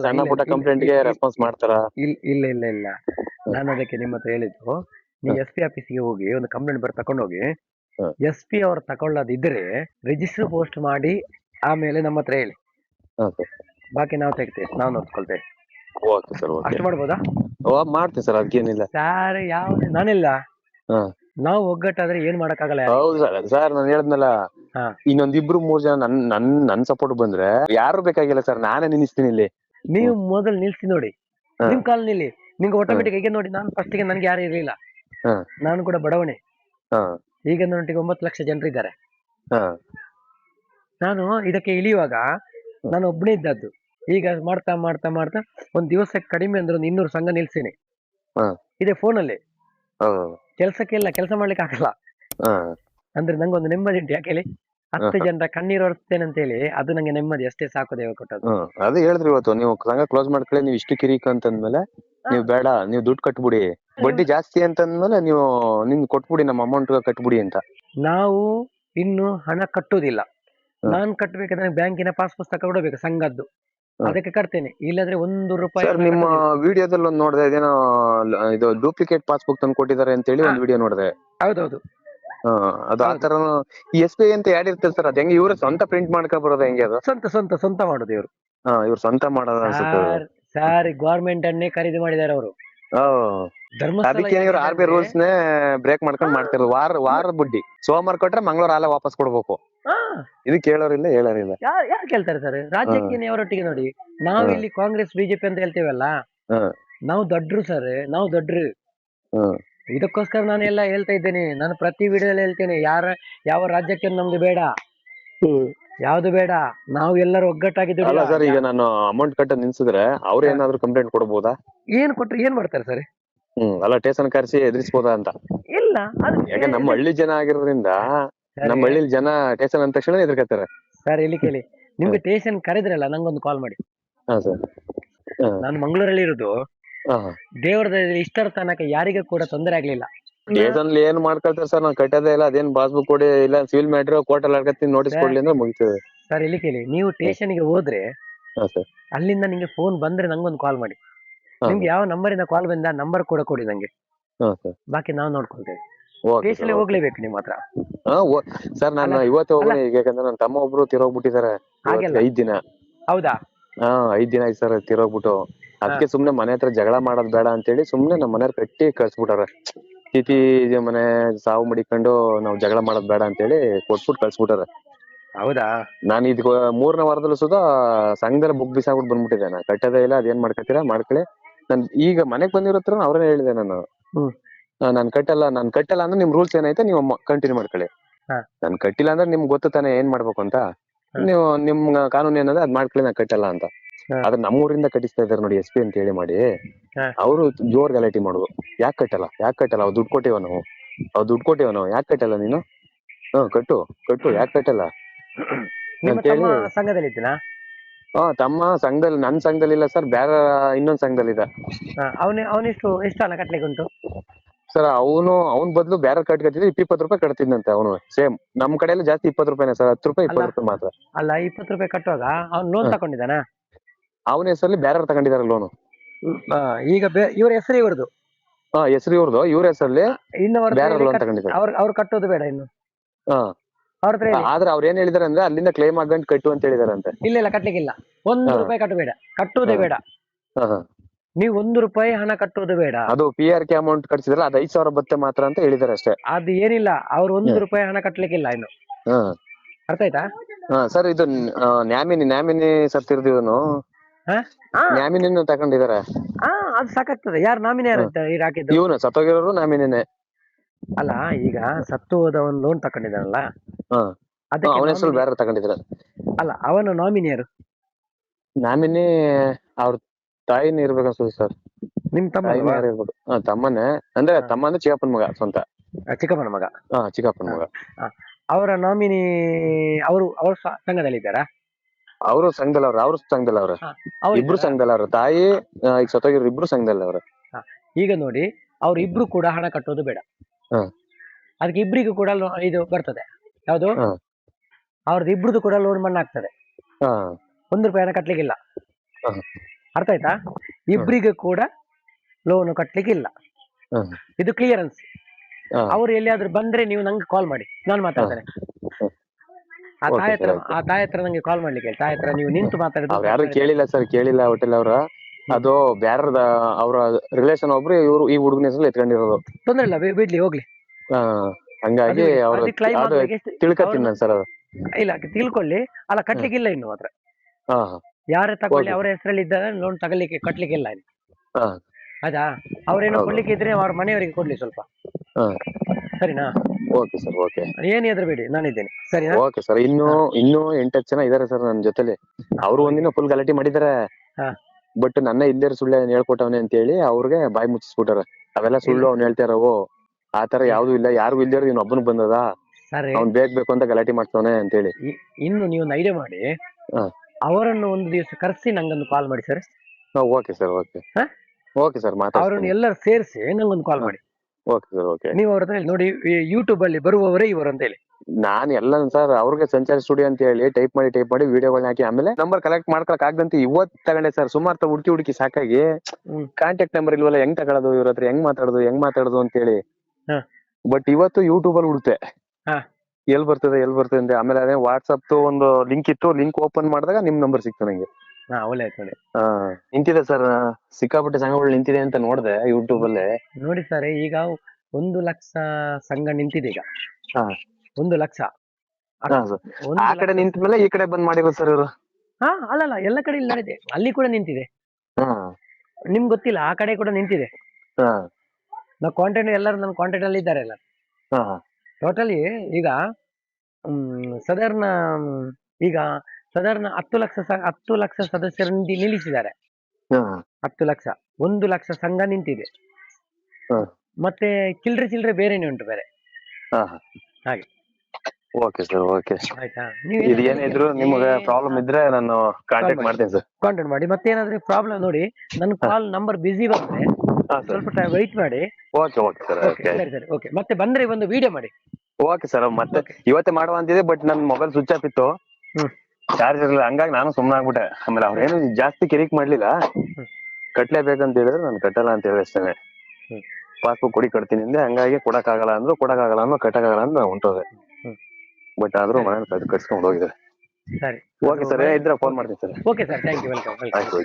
ಸಣ್ಣ ಪುಟ್ಟ ಕಂಪ್ಲೇಂಟ್ಗೆ ರೆಸ್ಪಾನ್ಸ್ ಮಾಡ್ತಾರ? ಇಲ್ಲ ಇಲ್ಲ ಇಲ್ಲ ಇಲ್ಲ. ನಾನು ಅದಕ್ಕೆ ನಿಮ್ಮ ಹತ್ರ ಹೇಳಿದ್ದು ನೀವು ಎಸ್ ಪಿ ಆಫೀಸಿಗೆ ಹೋಗಿ ಒಂದು ಕಂಪ್ಲೇಂಟ್ ಬರ್ ತಕೊಂಡು ಹೋಗಿ ಹ. ಎಸ್ ಪಿ ಅವ್ರು ತಕೊಳ್ಳೋದಿದ್ರೆ ರಿಜಿಸ್ಟರ್ ಪೋಸ್ಟ್ ಮಾಡಿ ಆಮೇಲೆ ನಮ್ಮ ಹತ್ರ ಹೇಳಿ. ಬಾಕಿ ನಾವು ತೆಗಿತೇವೆ ನಾವು ನೋಡ್ಕೊಳ್ತೇವೆ. Okay sir okay. ಅಷ್ಟು ಮಾಡ್ಬೋದಾ? ಮಾಡ್ತೀನಿ ಸರ್ ಅದಕ್ಕೇನಿಲ್ಲ. ಸರ್ ಯಾವ ನಾನಿಲ್ಲ. ಹಾ. ನಾವು ಒಗ್ಗಟ್ಟಾದ್ರೆ ಏನ್ ಮಾಡಕ್ಕಾಗಲ್ಲ ಹೌದು ಸರ್ ಸರ್ ನಾನು ಹೇಳದ್ನಲ್ಲ ಹಾ. ಇನ್ನೊಂದಿಬ್ರು ಮೂರ್ ಜನ ನನ್ ನನ್ ನನ್ ಸಪೋರ್ಟ್ ಬಂದ್ರೆ ಯಾರು ಬೇಕಾಗಿಲ್ಲ ಸರ್ ನಾನೇ ನಿಲ್ಲಿಸ್ತೀನಿ ಇಲ್ಲಿ. ನೀವು ಮೊದಲು ನಿಲ್ಸಿ ನೋಡಿ. ಹಾ. ನಿಮ್ ಕಾಲ್ ನಿಲ್ಲಿ. ನಿಮ್ಗೆ ಆಟೋಮೆಟಿಕ್ ಈಗ ನೋಡಿ ನಾನು ಫಸ್ಟ್ಗೆ ನನ್ಗೆ ಯಾರು ಇರ್ಲಿಲ್ಲ. ಹಾ. ನಾನು ಕೂಡ ಬಡವಣೆ ಹಾ. ಈಗ ನನ್ನೊಟ್ಟಿಗೆ ಒಂಬತ್ತು ಲಕ್ಷ ಜನರಿದ್ದಾರೆ ಹಾ. ನಾನು ಇದಕ್ಕೆ ಇಳಿಯುವಾಗ ನಾನು ಒಬ್ಬನೇ ಇದ್ದದ್ದು. ಈಗ ಮಾಡ್ತಾ ಮಾಡ್ತಾ ಮಾಡ್ತಾ ಒಂದ್ ದಿವಸ ಕಡಿಮೆ ಅಂದ್ರೆ ಒಂದು ಇನ್ನೂರು ಸಂಘ ನಿಲ್ಸಿನಿ. ಇದೆ ಫೋನಲ್ಲಿ. ಕೆಲ್ಸಕ್ಕೆ ಕೆಲ್ಸಕ್ಕೆಲ್ಲ ಕೆಲಸ ಮಾಡ್ಲಿಕ್ಕೆ ಆಗಲ್ಲ. ಅಂದ್ರೆ ಒಂದು ನೆಮ್ಮದಿ ಉಂಟು ಯಾಕೆ ಹೇಳಿ? ಹತ್ತು ಜನರ ಕಣ್ಣೀರು ಒರೆಸ್ತೇನೆ ಅಂತ ಹೇಳಿ ಅದು ನಂಗೆ ನೆಮ್ಮದಿ ಅಷ್ಟೇ ಸಾಕು ದೇವ ಕೊಟ್ಟದ್ದು. ಅದೇ ಹೇಳಿದ್ರಿ ಇವತ್ತು ನೀವು ಸಂಘ ಕ್ಲೋಸ್ ಮಾಡ್ಕೊಳ್ಳಿ ನೀವು ಇಷ್ಟು ಕಿರಿಕ್ ಅಂತಂದ್ಮೇಲೆ ನೀವು ಬೇಡ ನೀವು ದುಡ್ಡು ಕಟ್ಬಿಡಿ. ಬಡ್ಡಿ ಜಾಸ್ತಿ ಅಂತಂದ್ಮೇಲೆ ನೀವು ನಿಮ್ಗೆ ಕೊಟ್ಬಿಡಿ ನಮ್ಮ ಅಮೌಂಟ್ ಕಟ್ಬಿಡಿ ಅಂತ. ನಾವು ಇನ್ನು ಹಣ ಕಟ್ಟುವುದಿಲ್ಲ. ನಾನ್ ಕಟ್ಟಬೇಕಾದ್ರೆ ಬ್ಯಾಂಕಿನ ಪಾಸ್ ಪುಸ್ತಕ ಕೊಡಬೇಕು ಸಂಘದ್ದು. ಅದಕ್ಕೆ ಕಟ್ತೇನೆ. ಇಲ್ಲದ್ರೆ ಒಂದು ರೂಪಾಯಿ ಸರ್ ನಿಮ್ಮ. ವಿಡಿಯೋದಲ್ಲಿ ಒಂದು ನೋಡಿದೆ ಇದೇನೋ ಲ- ಇದು ಡೂಪ್ಲಿಕೇಟ್ ಪಾಸ್ಬುಕ್ ತಂದು ಕೊಟ್ಟಿದ್ದಾರೆ ಅಂತ ಹೇಳಿ ಒಂದು ವಿಡಿಯೋ ನೋಡಿದೆ. ಹೌದೌದು. ಅದು ಆ. ತರ ಈ ಎಸ್ ಬಿ ಐ ಅಂತ ಯಾಡ್ ಇರ್ತದೆ ಸರ್ ಅದ್ ಹೆಂಗೆ ಇವ್ರ ಸ್ವಂತ ಪ್ರಿಂಟ್ ಮಾಡ್ಕೊ ಬರೋದು ಹೆಂಗೆ ಅದು? ಸ್ವಂತ ಸ್ವಂತ ಸ್ವಂತ ಮಾಡೋದು ಇವರು. ಹಾ ಇವ್ರು ಸ್ವಂತ ಮಾಡೋದು ಅನ್ಸುತ್ತೆ. ಸರ್ ಸಾರ್ ಗವರ್ಮೆಂಟ್ ಅನ್ನೇ ಖರೀದಿ ಮಾಡಿದ್ದಾರೆ ಅವರು. ಅದಕ್ಕೆ ಇವ್ರು ಆರ್ ಬಿ ರೂಲ್ಸ್ ನೇ ಬ್ರೇಕ್ ಮಾಡ್ಕೊಂಡ್ ಮಾಡ್ತಿರೋದು. ವಾರ ವಾರ ಬುಡ್ಡಿ. ಸೋಮವಾರ ಕೊಟ್ರೆ ಮಂಗಳವಾರ ಅಲ್ಲೇ ವಾಪಸ್ ಕೊಡ್ಬೇಕು. ಇದು ಕೇಳೋರಿಲ್ಲ ಹೇಳೋರಿಲ್ಲ ಯಾರು ಯಾರು ಕೇಳ್ತಾರೆ ಸರ್? ರಾಜ್ಯಕ್ಕೆ ಅವರೊಟ್ಟಿಗೆ ನೋಡಿ? ನಾವು ಇಲ್ಲಿ ಕಾಂಗ್ರೆಸ್ ಬಿಜೆಪಿ ಅಂತ ಹೇಳ್ತೇವಲ್ಲ. ನಾವು ದೊಡ್ಡರು ಸರ್ ನಾವು ದೊಡ್ಡರು ಇದಕ್ಕೋಸ್ಕರ ನಾನು ಎಲ್ಲ ಹೇಳ್ತಾ ಇದ್ದೇನೆ. ನಾನು ಪ್ರತಿ ವಿಡಿಯೋದಲ್ಲಿ ಹೇಳ್ತೇನೆ ಯಾರ ಯಾವ ರಾಜ್ಯಕ್ಕೆ ನಮ್ದು ಬೇಡ. ಯಾವ್ದು ಬೇಡ. ನಾವು ಎಲ್ಲರೂ ಒಗ್ಗಟ್ಟಾಗಿದ್ದೀವಿ ಸರ್ ಈಗ ನಾನು ಅಮೌಂಟ್ ಕಟ್ಟ ನಿಲ್ಸಿದ್ರೆ ಅವ್ರು ಏನಾದ್ರು ಕಂಪ್ಲೇಂಟ್ ಕೊಡ್ಬೋದಾ? ಏನ್ ಕೊಟ್ರೆ ಏನ್ ಮಾಡ್ತಾರೆ ಸರ್? ಹ್ಮ್ ಅಲ್ಲ ಟೇಸನ್ ಕರ್ಸಿ ಎದುರಿಸಬಹುದಾ ಅಂತ. ಇಲ್ಲ ಅದು ಯಾಕೆ ನಮ್ಮ ಹಳ್ಳಿ ಜನ ಆಗಿರೋದ್ರಿಂದ ನಮ್ಮ ಹಳ್ಳಿ ಜನ ಟೇಸನ್ ಅಂದ ತಕ್ಷಣ ಎದುರ್ಕತ್ತಾರೆ. ಸರ್ ಇಲ್ಲಿ ಕೇಳಿ. ನಿಮ್ಗೆ ಟೇಷನ್ ಕರೆದ್ರಲ್ಲ ನಂಗೊಂದು ಕಾಲ್ ಮಾಡಿ. ಹಾ ಸರ್. ನಾನು ಮಂಗಳೂರಲ್ಲಿ ಇರೋದು. ದೇವರದಲ್ಲಿ ಇಷ್ಟರ ತನಕ ಯಾರಿಗೂ ಕೂಡ ತೊಂದರೆ ಆಗ್ಲಿಲ್ಲ. ಟೇಸನ್ ಏನ್ ಮಾಡ್ಕೊಳ್ತಾರೆ ಸರ್? ನಾನು ಕಟ್ಟೋದೇ ಇಲ್ಲ ಅದೇನ್ ಪಾಸ್ಬುಕ್ ಕೊಡಿ ಇಲ್ಲ ಸಿವಿಲ್ ಮ್ಯಾಟರ್ ಕೋರ್ಟ್ ಅಲ್ಲಿ ಆಡ್ಕತ್ತೀನಿ ನೋಟಿಸ್ ಕೊಡ್ಲಿ ಅಂದ್ರೆ ಮುಗಿತದೆ. ಸರ್ ಇಲ್ಲಿ ಕೇಳಿ. ನೀವು ಸ್ಟೇಷನ್ಗೆ ಹೋದ್ರೆ ಅಲ್ಲಿಂದ ನಿಮಗೆ ಫೋನ್ ಬಂದ್ರೆ ನಂಗೊಂದು ಕಾಲ್ ಮಾಡಿ. ನಿಮ್ಗೆ ಯಾವ ನಂಬರ್ ಇಂದ ಕಾಲ್ ಬಂದ ನಂಬರ್ ಕೂಡ ಕೊಡಿ ನಂಗೆ. ಹಾ ಸರ್. ಬಾಕಿ ನಾವು ನೋಡ್ಕೊಳ್ತೇವೆ ಓಕೆ ಸ್ಟೇಷನ್ ಹೋಗ್ಲೇಬೇಕು ನಿಮ್ಮ ಹತ್ರ. ಸರ್ ನಾನು ಇವತ್ತು ಹೋಗೋಣ ಈಗ ಯಾಕಂದ್ರೆ ನನ್ನ ತಮ್ಮ ಒಬ್ರು ತಿರೋಗ್ಬಿಟ್ಟಿದ್ದಾರೆ ಹಾಗೆಲ್ಲ? ಐದ್ ದಿನ. ಹೌದಾ? ಹಾ ಐದ್ ದಿನ ಆಯ್ತು ಸರ್ ತಿರೋಗ್ಬಿಟ್ಟು. ಅದಕ್ಕೆ ಸುಮ್ನೆ ಮನೆ ಹತ್ರ ಜಗಳ ಮಾಡೋದ್ ಬೇಡ ಅಂತೇಳಿ ಸುಮ್ನೆ ನಮ್ಮ ಮನೆಯವ್ರ್ ಕಟ್ಟಿ ಕಳ್ಸ್ಬಿಟ್ಟಾರ. ತಿಥಿ ಮನೆ ಸಾವು ಮಡಿಕೊಂಡು ನಾವ್ ಜಗಳ ಮಾಡೋದ್ ಬೇಡ ಅಂತೇಳಿ ಕೊಟ್ಬಿಟ್ಟು ಕಳ್ಸ್ಬಿಟ್ಟಾರ. ಹೌದಾ? ನಾನು ಇದ್ ಮೂರನೇ ವಾರದಲ್ಲೂ ಸುದ ಸಂಘದಲ್ಲಿ ಬುಕ್ ಬಿಸಾಕ್ಬಿಟ್ಟು ಬಂದ್ಬಿಟ್ಟಿದ್ದೆ. ನಾ ಕಟ್ಟೋದೇ ಇಲ್ಲ ಅದೇನ್ ಮಾಡ್ಕೊತೀರಾ ಮಾಡ್ಕೊಳ್ಳಿ. ನನ್ ಈಗ ಮನೆಗ್ ಬಂದಿರೋತ್ರ ಅವ್ರೇ ಹೇಳಿದೆ ನಾನು. ಹ್ಮ್. ಆ, ನಾನ್ ಕಟ್ಟಲ್ಲ ನಾನ್ ಕಟ್ಟಲ್ಲ ಅಂದ್ರೆ ನಿಮ್ ರೂಲ್ಸ್ ಏನೈತೆ ನೀವು ಕಂಟಿನ್ಯೂ ಮಾಡ್ಕೊಳ್ಳಿ. ಹಾ. ನಾನ್ ಕಟ್ಟಿಲ್ಲ ಅಂದ್ರೆ ನಿಮ್ಗೆ ಗೊತ್ತು ತಾನೇ ಏನ್ ಮಾಡ್ಬೇಕು ಅಂತ. ಹಾ. ನೀವು ನಿಮ್ ಕಾನೂನು ಏನದ ಅದ್ ಮಾಡ್ಕೊಳ್ಳಿ ನಾನ್ ಕಟ್ಟಲ್ಲ ಅಂತ. ಹಾ. ಆದ್ರೆ ನಮ್ಮೂರಿಂದ ಕಟ್ಟಿಸ್ತಾ ಇದಾರೆ ನೋಡಿ ಎಸ್ ಪಿ ಅಂತ ಹೇಳಿ ಮಾಡಿ. ಹಾ. ಅವರು ಜೋರ್ ಗಲಾಟೆ ಮಾಡುದು. ಯಾಕೆ ಕಟ್ಟಲ್ಲ? ಯಾಕೆ ಕಟ್ಟಲ್ಲ? ಅವ್ ದುಡ್ಡು ಕೊಟ್ಟಿವ ನಾವು. ಅವ್ ದುಡ್ಡು ಕೊಟ್ಟಿವ ನಾವು. ಯಾಕೆ ಕಟ್ಟಲ್ಲ ನೀನು? ಹ್ಮ್ ಕಟ್ಟು ಕಟ್ಟು. ಯಾಕೆ ಕಟ್ಟಲ್ಲ? ನಿಮ್ಮ ತಮ್ಮ ಸಂಘದಲ್ಲಿ ಇದ್ದೀನಾ ಹಾ ತಮ್ಮ ಸಂಘದಲ್ಲಿ ನನ್ ಸಂಘದಲ್ಲಿ ಇಲ್ಲ ಸರ್ ಬೇರೆ ಇನ್ನೊಂದ್ ಸಂಘದಲ್ಲಿ ಇದೆ ಅವನೇ ಅವನಿಷ್ಟು ಎಷ್ಟು ಹಣ ಕಟ್ಲಿಕ್ಕೆ ಉಂಟು? ಸರ್ ಅವನು ಅವನ್ ಬದಲು ಬೇರೆ ಕಟ್ಕತ್ತಿದ್ರೆ ಇಪ್ಪತ್ತು ರೂಪಾಯಿ ಕಟ್ತಿದ್ನಂತೆ ಅವನು. ಸೇಮ್ ನಮ್ ಕಡೆ ಎಲ್ಲ ಜಾಸ್ತಿ ಇಪ್ಪತ್ತು ರೂಪಾಯಿನೇ ಸರ್ ಹತ್ತು ರೂಪಾಯಿ ಇಪ್ಪತ್ತು ರೂಪಾಯಿ ಮಾತ್ರ. ಅಲ್ಲ ಇಪ್ಪತ್ತು ರೂಪಾಯಿ ಕಟ್ಟುವಾಗ ಅವ್ನು ಲೋನ್ ತಗೊಂಡಿದ್ದಾನ ಅವನ ಹೆಸರಲ್ಲಿ ಬೇರೆ ತಗೊಂಡಿದ್ದಾರೆ ಲೋನು ಈಗ ಬೇ- ಇವ್ರ ಹೆಸರು ಇವ್ರದ್ದು ಹಾ ಹೆಸರು ಇವ್ರದ್ದು ಇವ್ರ ಹೆಸರಲ್ಲಿ ಇನ್ನು ಅವ್ರ ಬೇರೆ ಲೋನ್ ತಗೊಂಡಿದ್ದಾರೆ. ಅವ್ರು ಅವ್ರು ಕಟ್ಟೋದು ಬೇಡ ಇನ್ನು. ಹಾ. ಅವ್ರ ಹತ್ರ ಹೇಳಿ. ಆದ್ರೆ ಅವ್ರ ಏನ್ ಹೇಳಿದಾರೆ ಅಂದ್ರೆ ಅಲ್ಲಿಂದ ಕ್ಲೈಮ್ ಆಗಂಟ್ ಕಟ್ಟು ಅಂತ ಹೇಳಿದಾರಂತೆ. ಇಲ್ಲ ಇಲ್ಲ ಕಟ್ಲಿಕ್ಕಿಲ್ಲ. ಒಂದು ಹಾ. ರೂಪಾಯಿ ಕಟ್ಟಬೇಡ. ಕಟ್ಟುವುದೇ ಹಾ. ಬೇಡ. ಹಾ, ಒಂದ್ ನೀವು ಒಂದು ರೂಪಾಯಿ ಹಣ ಕಟ್ಟುವುದು ಬೇಡ. ಅದು ಪಿ ಆರ್ ಕೆ ಅಮೌಂಟ್ ಕಟ್ಸಿದ್ರೆ ಅದ್ ಐದ್ ಸಾವಿರ ಬತ್ತೆ ಮಾತ್ರ ಅಂತ ಹೇಳಿದಾರೆ ಅಷ್ಟೇ. ಅದು ಏನಿಲ್ಲ. ಅವ್ರು ಒಂದು ಹ್ಮ್. ರೂಪಾಯಿ ಹಣ ಕಟ್ಲಿಕ್ಕಿಲ್ಲ ಇನ್ನು. ಹಾ. ಅರ್ಥ ಆಯ್ತಾ? ಹಾ ಸರ್ ಇದು ಆ, ನ್ಯಾಮಿನಿ ನ್ಯಾಮಿನಿ ಸತ್ತಿರ್ದಿವನು ಹಾ? ಆ, ತಗೊಂಡಿದಾರೆ. ಆ, ಅದು ಸಾಕಾಗ್ತದೆ. ಯಾರು ನಾಮಿನಿ ಯಾರು ಅಂತ ಈಗ ಹಾಕಿದ್ದು? ಇವನು ಸತ್ತೋಗಿರೋರು ನ್ಯಾಮಿನಿನೇ. ಅಲ್ಲ ಈಗ ಸತ್ತು ಹೋದವನ್ ಲೋನ್ ತಕೊಂಡಿದ್ದಾನಲ್ಲ? ಹಾ. ಅದಕ್ಕೆ ಅವನ ಹೆಸರು ಬೇರೆ ತಗೊಂಡಿದ್ರ. ಅಲ್ಲ ಅವನ ನಾಮಿನಿ ಯಾರು? ನಾಮಿನಿ ಅವ್ರ ತಾಯಿನೇ ಇರ್ಬೇಕು ಅನ್ಸುತ್ತೆ ಸರ್. ನಿಮ್ ತಮ್ಮ ತಾಯಿನೇ ಅಲ್ವಾ? ಯಾರು ಇರ್ಬೇಕು? ಹಾ ತಮ್ಮನೇ. ಅಂದ್ರೆ ತಮ್ಮ ಅಂದ್ರೆ ಚಿಕ್ಕಪ್ಪನ ಮಗ ಸ್ವಂತ. ಆ, ಚಿಕ್ಕಪ್ಪನ ಮಗ? ಹಾ ಚಿಕ್ಕಪ್ಪನ ಮಗ. ಅವರ ನಾಮಿನಿ ಅವರು ಅವ್ರ ಸಂಘದಲ್ಲಿ ಇದ್ದಾರಾ? ಅವರು ಸಂಘದಲ್ಲಿ ಅವ್ರ ಅವ್ರ ಸಂಘದಲ್ಲಿ ಅವ್ರ ಅವ್ರು ಇಬ್ರು ಇದ್ದಾರಾ? ಸಂಘದಲ್ಲಿ ಅವ್ರ ತಾಯಿ ಆ, ಈಗ ಸತ್ತೋಗಿರೋ ಇಬ್ರು ಸಂಘದಲ್ಲಿ ಅವ್ರ ಈಗ ನೋಡಿ ಅವ್ರಿಬ್ರು ಕೂಡ ಹಣ ಕಟ್ಟೋದು ಬೇಡ. ಅದಕ್ಕೆ ಇಬ್ರಿಗೂ ಕೂಡ ಇದು ಬರ್ತದೆ. ಯಾವುದು. ಅವ್ರದ್ದು ಇಬ್ರದ್ದು ಕೂಡ ಲೋನ್ ಮಣ್ಣು ಆಗ್ತದೆ. ಒಂದು ರೂಪಾಯಿ ಹಣ ಕಟ್ಲಿಕ್ಕಿಲ್ಲ. ಅರ್ಥ ಆಯ್ತಾ? ಇಬ್ಬರಿಗೂ ಕೂಡ ಲೋನ್ ಕಟ್ಲಿಕ್ಕಿಲ್ಲ. ಇದು ಕ್ಲಿಯರೆನ್ಸ್. ಅವ್ರು ಎಲ್ಲಿಯಾದ್ರೂ ಬಂದ್ರೆ ನೀವು ನಂಗೆ ಕಾಲ್ ಮಾಡಿ. ನಾನು ಮಾತಾಡ್ತೇನೆ. ಆ ತಾಯತ್ರ ತಾಯಿ ಹತ್ರ ಆ ತಾಯತ್ರ ಹತ್ರ ನಂಗೆ ಕಾಲ್ ಮಾಡ್ಲಿಕ್ಕೆ ತಾಯತ್ರ ತಾಯಿ ಹತ್ರ ನೀವು ನಿಂತು ಮಾತಾಡಿದ್ರೆ ಯಾರು ಕೇಳಿಲ್ಲ ಸರ್ ಕೇಳಿಲ್ಲ ಹೋಟೆಲ್ ಅವ್ರ. ಅದು ಬ್ಯಾರದ ಅವ್ರ ರಿಲೇಷನ್ ಒಬ್ರು ಇವ್ರು ಈ ಹುಡುಗನ ಹೆಸರು ಎತ್ಕೊಂಡಿರೋದು. ತೊಂದ್ರೆ ಇಲ್ಲ ಬಿ- ಬಿಡ್ಲಿ ಹೋಗ್ಲಿ. ಹಾ ಹಂಗಾಗಿ ಅದು- ಅವ್ರು ಅದು claim ಅದು ಆಗ್ಲಿಕ್ಕೆ ಎಷ್ಟು- ತಿಳ್ಕತೀನಿ ನಾನು ಸರ್ ಅದು. ಇಲ್ಲ ತಿಳ್ಕೊಳ್ಳಿ. ಅಲ್ಲ ಕಟ್ಲಿಕ್ಕಿಲ್ಲ ಇನ್ನು ಮಾತ್ರ. ಹಾ ಯಾರೇ ತಗೊಳ್ಳಿ ಅವ್ರ ಅವರ ಹೆಸರಲ್ಲಿ ಇದ್ದಾಗ ಲೋನ್ ತಗೊಳ್ಳಿಕ್ಕೆ ಕಟ್ಲಿಕ್ಕಿಲ್ಲ ಇನ್ನು. ಹಾ. ಅದಾ ಅವ್ರೇನೋ ಹೌದು. ಕೊಡ್ಲಿಕ್ಕೆ ಇದ್ರೆ ಅವ್ರ ಮನೆಯವರಿಗೆ ಕೊಡ್ಲಿ ಸ್ವಲ್ಪ. ಹಾ. ಸರಿನಾ? Okay sir okay. ಏನ್ ಹೆದರ್ಬೇಡಿ ನಾನಿದ್ದೇನೆ. ಸರಿನಾ? ಓಕೆ ಸರ್ ಇನ್ನು ಇನ್ನೂ ಎಂಟತ್ತು ಜನ ಇದಾರೆ ಸರ್ ನನ್ನ ಜೊತೆಲಿ. ಅವರು ಒಂದಿನ ಫುಲ್ ಗಲಾಟೆ ಮಾಡಿದಾರೆ. ಹಾ. ಬಟ್ ನನ್ನ ಇಲ್ಲೇರ್ ಸುಳ್ಳು ಹೇಳ್ಕೊಟ್ಟವನೆ ಅಂತ ಹೇಳಿ ಅವ್ರಿಗೆ ಬಾಯಿ ಮುಚ್ಚಿಸ್ಬಿಟ್ಟಾರೆ. ಅವೆಲ್ಲ ಸುಳ್ಳು ಅವ್ನು ಓ ಆತರ ಯಾವ್ದು ಇಲ್ಲ ಯಾರಿಗೂ ಇಲ್ದಿರ ನೀನ್ ಒಬ್ಬನ ಬಂದದ? ಸರ್. ಅವ್ನ್ ಬೇಕ್ ಬೇಕು ಅಂತ ಗಲಾಟೆ ಮಾಡ್ತಾವನೆ ಅಂತೇಳಿ. ಇನ್ನು ನೀವು ಐಡಿಯಾ ಮಾಡಿ. ಹಾ. ಅವರನ್ನು ಒಂದು ದಿವಸ ಕರೆಸಿ ನಂಗೊಂದು ಕಾಲ್ ಮಾಡಿ ಸರ್. Okay sir okay. ಹಾ? ಓಕೆ ಸರ್ ಅವರನ್ನು ಮಾತಾಡ್ತೀನಿ ಎಲ್ಲರೂ ಸೇರಿಸಿ ನಂಗೊಂದು ಕಾಲ್ ಮಾಡಿ. ಓಕೆ ಸರ್ ಓಕೆ ನೀವು ಅವ್ರ ಹತ್ರ ಹೇಳಿ ನೋಡಿ ಯೂಟ್ಯೂಬ್ ಅಲ್ಲಿ ಬರುವವರೇ ಇವರು ಅಂತ ಹೇಳಿ ನಾನು ಎಲ್ಲ ಸರ್ ಅವ್ರಿಗೆ ಸಂಚಾರ ಸ್ಟುಡಿಯೋ ಅಂತ ಹೇಳಿ ಟೈಪ್ ಮಾಡಿ ಟೈಪ್ ಮಾಡಿ ವಿಡಿಯೋಗಳನ್ನ ಹಾಕಿ ಆಮೇಲೆ ನಂಬರ್ ಕಲೆಕ್ಟ್ ಮಾಡ್ಕೊಳಕ್ ಆಗದಂತೆ ಇವತ್ ತಗೊಂಡೆ ಸರ್ ಸುಮಾರು ಹುಡುಕಿ ಹುಡುಕಿ ಸಾಕಾಗಿ. ಕಾಂಟ್ಯಾಕ್ಟ್ ನಂಬರ್ ಇಲ್ವಲ್ಲ ಹೆಂಗ್ ತಗೊಳ್ಳೋದು ಇವ್ರ ಹತ್ರ ಹೆಂಗ್ ಮಾತಾಡೋದು ಹೆಂಗ್ ಮಾತಾಡೋದು ಅಂತ ಹೇಳಿ. ಬಟ್ ಇವತ್ತು ಯೂಟ್ಯೂಬ್ ಅಲ್ಲಿ ಹುಡುಕ್ತೆ. ಎಲ್ ಬರ್ತದೆ ಎಲ್ ಬರ್ತದೆ ಆಮೇಲೆ ಅದೇ ವಾಟ್ಸಪ್ ಒಂದು ಲಿಂಕ್ ಇತ್ತು ಲಿಂಕ್ ಓಪನ್ ಮಾಡಿದಾಗ ನಿಮ್ ನಂಬರ್ ಸಿಕ್ತು ನಂಗೆ. ಹಾ ಆಯ್ತು ನೋಡಿ ಹಾ ನಿಂತಿದೆ ಸರ್ ಸಿಕ್ಕಾಪಟ್ಟೆ ಸಂಘಗಳು ನಿಂತಿದೆ ಅಂತ ನೋಡ್ದೆ ಯೂಟ್ಯೂಬ್ ಅಲ್ಲಿ. ನೋಡಿ ಸರ್ ಈಗ ಒಂದು ಲಕ್ಷ ಸಂಘ ನಿಂತಿದೆ ಈಗ. ಹಾ. ಒಂದು ಲಕ್ಷ. ಹಾ ಸರ್ ಒಂದು ಆ ಕಡೆ ನಿಂತ ಮೇಲೆ ಈ ಕಡೆ ಬಂದ್ ಮಾಡಿರೋ ಸರ್ ಇವರು? ಹಾ ಅಲ್ಲಲ್ಲ ಎಲ್ಲ ಕಡೆ ಇಲ್ಲಿ ನಡೆದಿದೆ ಅಲ್ಲಿ ಕೂಡ ನಿಂತಿದೆ. ಹಾ. ನಿಮ್ಗೆ ಗೊತ್ತಿಲ್ಲ ಆ ಕಡೆ ಕೂಡ ನಿಂತಿದೆ. ಹಾ. ನಾವು ಕಾಂಟ್ಯಾಕ್ಟ್ ಎಲ್ಲರೂ ನನ್ನ ಕಾಂಟ್ಯಾಕ್ಟ್ ಅಲ್ಲಿ ಇದ್ದಾರೆ ಎಲ್ಲ ಹಾ ಟೋಟಲಿ ಈಗ ಸದರ್ನ ಈಗ ಸಾಧಾರಣ ಹತ್ತು ಲಕ್ಷ ಸ- ಹತ್ತು ಲಕ್ಷ ಸದಸ್ಯರು ನಿಲ್ಲಿಸಿದ್ದಾರೆ. ಹಾ. ಹತ್ತು ಲಕ್ಷ ಒಂದು ಲಕ್ಷ ಸಂಘ ನಿಂತಿದೆ. ಹಾ. ಮತ್ತೆ ಚಿಲ್ಲರೆ ಚಿಲ್ಲರೆ ಬೇರೆನೆ ಉಂಟು ಬೇರೆ? ಹಾ. ಹಾಗೆ. Okay sir okay. ಆಯ್ತಾ? ಇದು ಏನಿದ್ರು ನಿಮಗೆ ಪ್ರಾಬ್ಲಮ್ ಇದ್ರೆ ನಾನು ಕಾಂಟ್ಯಾಕ್ಟ್ ಮಾಡಿ. ಮಾಡ್ತೀನಿ ಸರ್. ಕಾಂಟ್ಯಾಕ್ಟ್ ಮಾಡಿ. ಮತ್ತೆ ಏನಾದ್ರೆ ಪ್ರಾಬ್ಲಮ್ ನೋಡಿ ನನ್ನ ಕಾಲ್ ನಂಬರ್ ಬಿಸಿ ಬಂದ್ರೆ ಹಾ ಸರ್. ಸ್ವಲ್ಪ ಟೈಮ್ ವೆಯ್ಟ್ ಮಾಡಿ. Okay okay sir okay okay ಸರಿ ಸರಿ ಓಕೆ ಮತ್ತೆ ಬಂದ್ರೆ ಒಂದು ವಿಡಿಯೋ ಮಾಡಿ. ಓಕೆ ಸರ್ ಮತ್ತೆ ಇವತ್ತೇ ಮಾಡುವ ಅಂತಿದೆ ಬಟ್ ನನ್ ಮೊಬೈಲ್ ಸ್ವಿಚ್ ಆಫ್ ಇತ್ತು. ಹ್ಮ್. ಚಾರ್ಜ್ ಇರಲಿಲ್ಲ ಹಂಗಾಗಿ ನಾನು ಸುಮ್ಮನೆ ಆಗ್ಬಿಟ್ಟೆ. ಆಮೇಲೆ ಅವ್ರೇನು ಜಾಸ್ತಿ ಕಿರಿಕ್ ಮಾಡ್ಲಿಲ್ಲ. ಕಟ್ಲೇಬೇಕಂತ ಹೇಳಿದ್ರೆ. ನಾನು ಕಟ್ಟಲ್ಲ ಅಂತ ಹೇಳಿ ಅಷ್ಟೇ ಪಾಸ್ ಪಾಸ್ಬುಕ್ ಕೊಡಿ ಕಟ್ತೀನಿ ಅಂದ್ರೆ ಹಂಗಾಗಿ ಕೊಡಕ್ಕಾಗಲ್ಲ ಅಂದ್ರು ಕೊಡಕ್ಕಾಗಲ್ಲ ಅಂದ್ರೆ ಕಟ್ಟಕ್ಕಾಗಲ್ಲ ಅಂತ ಹೊಂಟೋದೆ. ಬಟ್ ಆದ್ರೂ ಮನೆ ಕಟ್ಸ್ಕೊಂಡು ಹೋಗಿದೆ ಸರಿ. ಓಕೆ ಸರ್ ಇದ್ರೆ ಫೋನ್ ಮಾಡ್ತೀನಿ sir. Okay sir thank you welcome ಆಯ್ತು.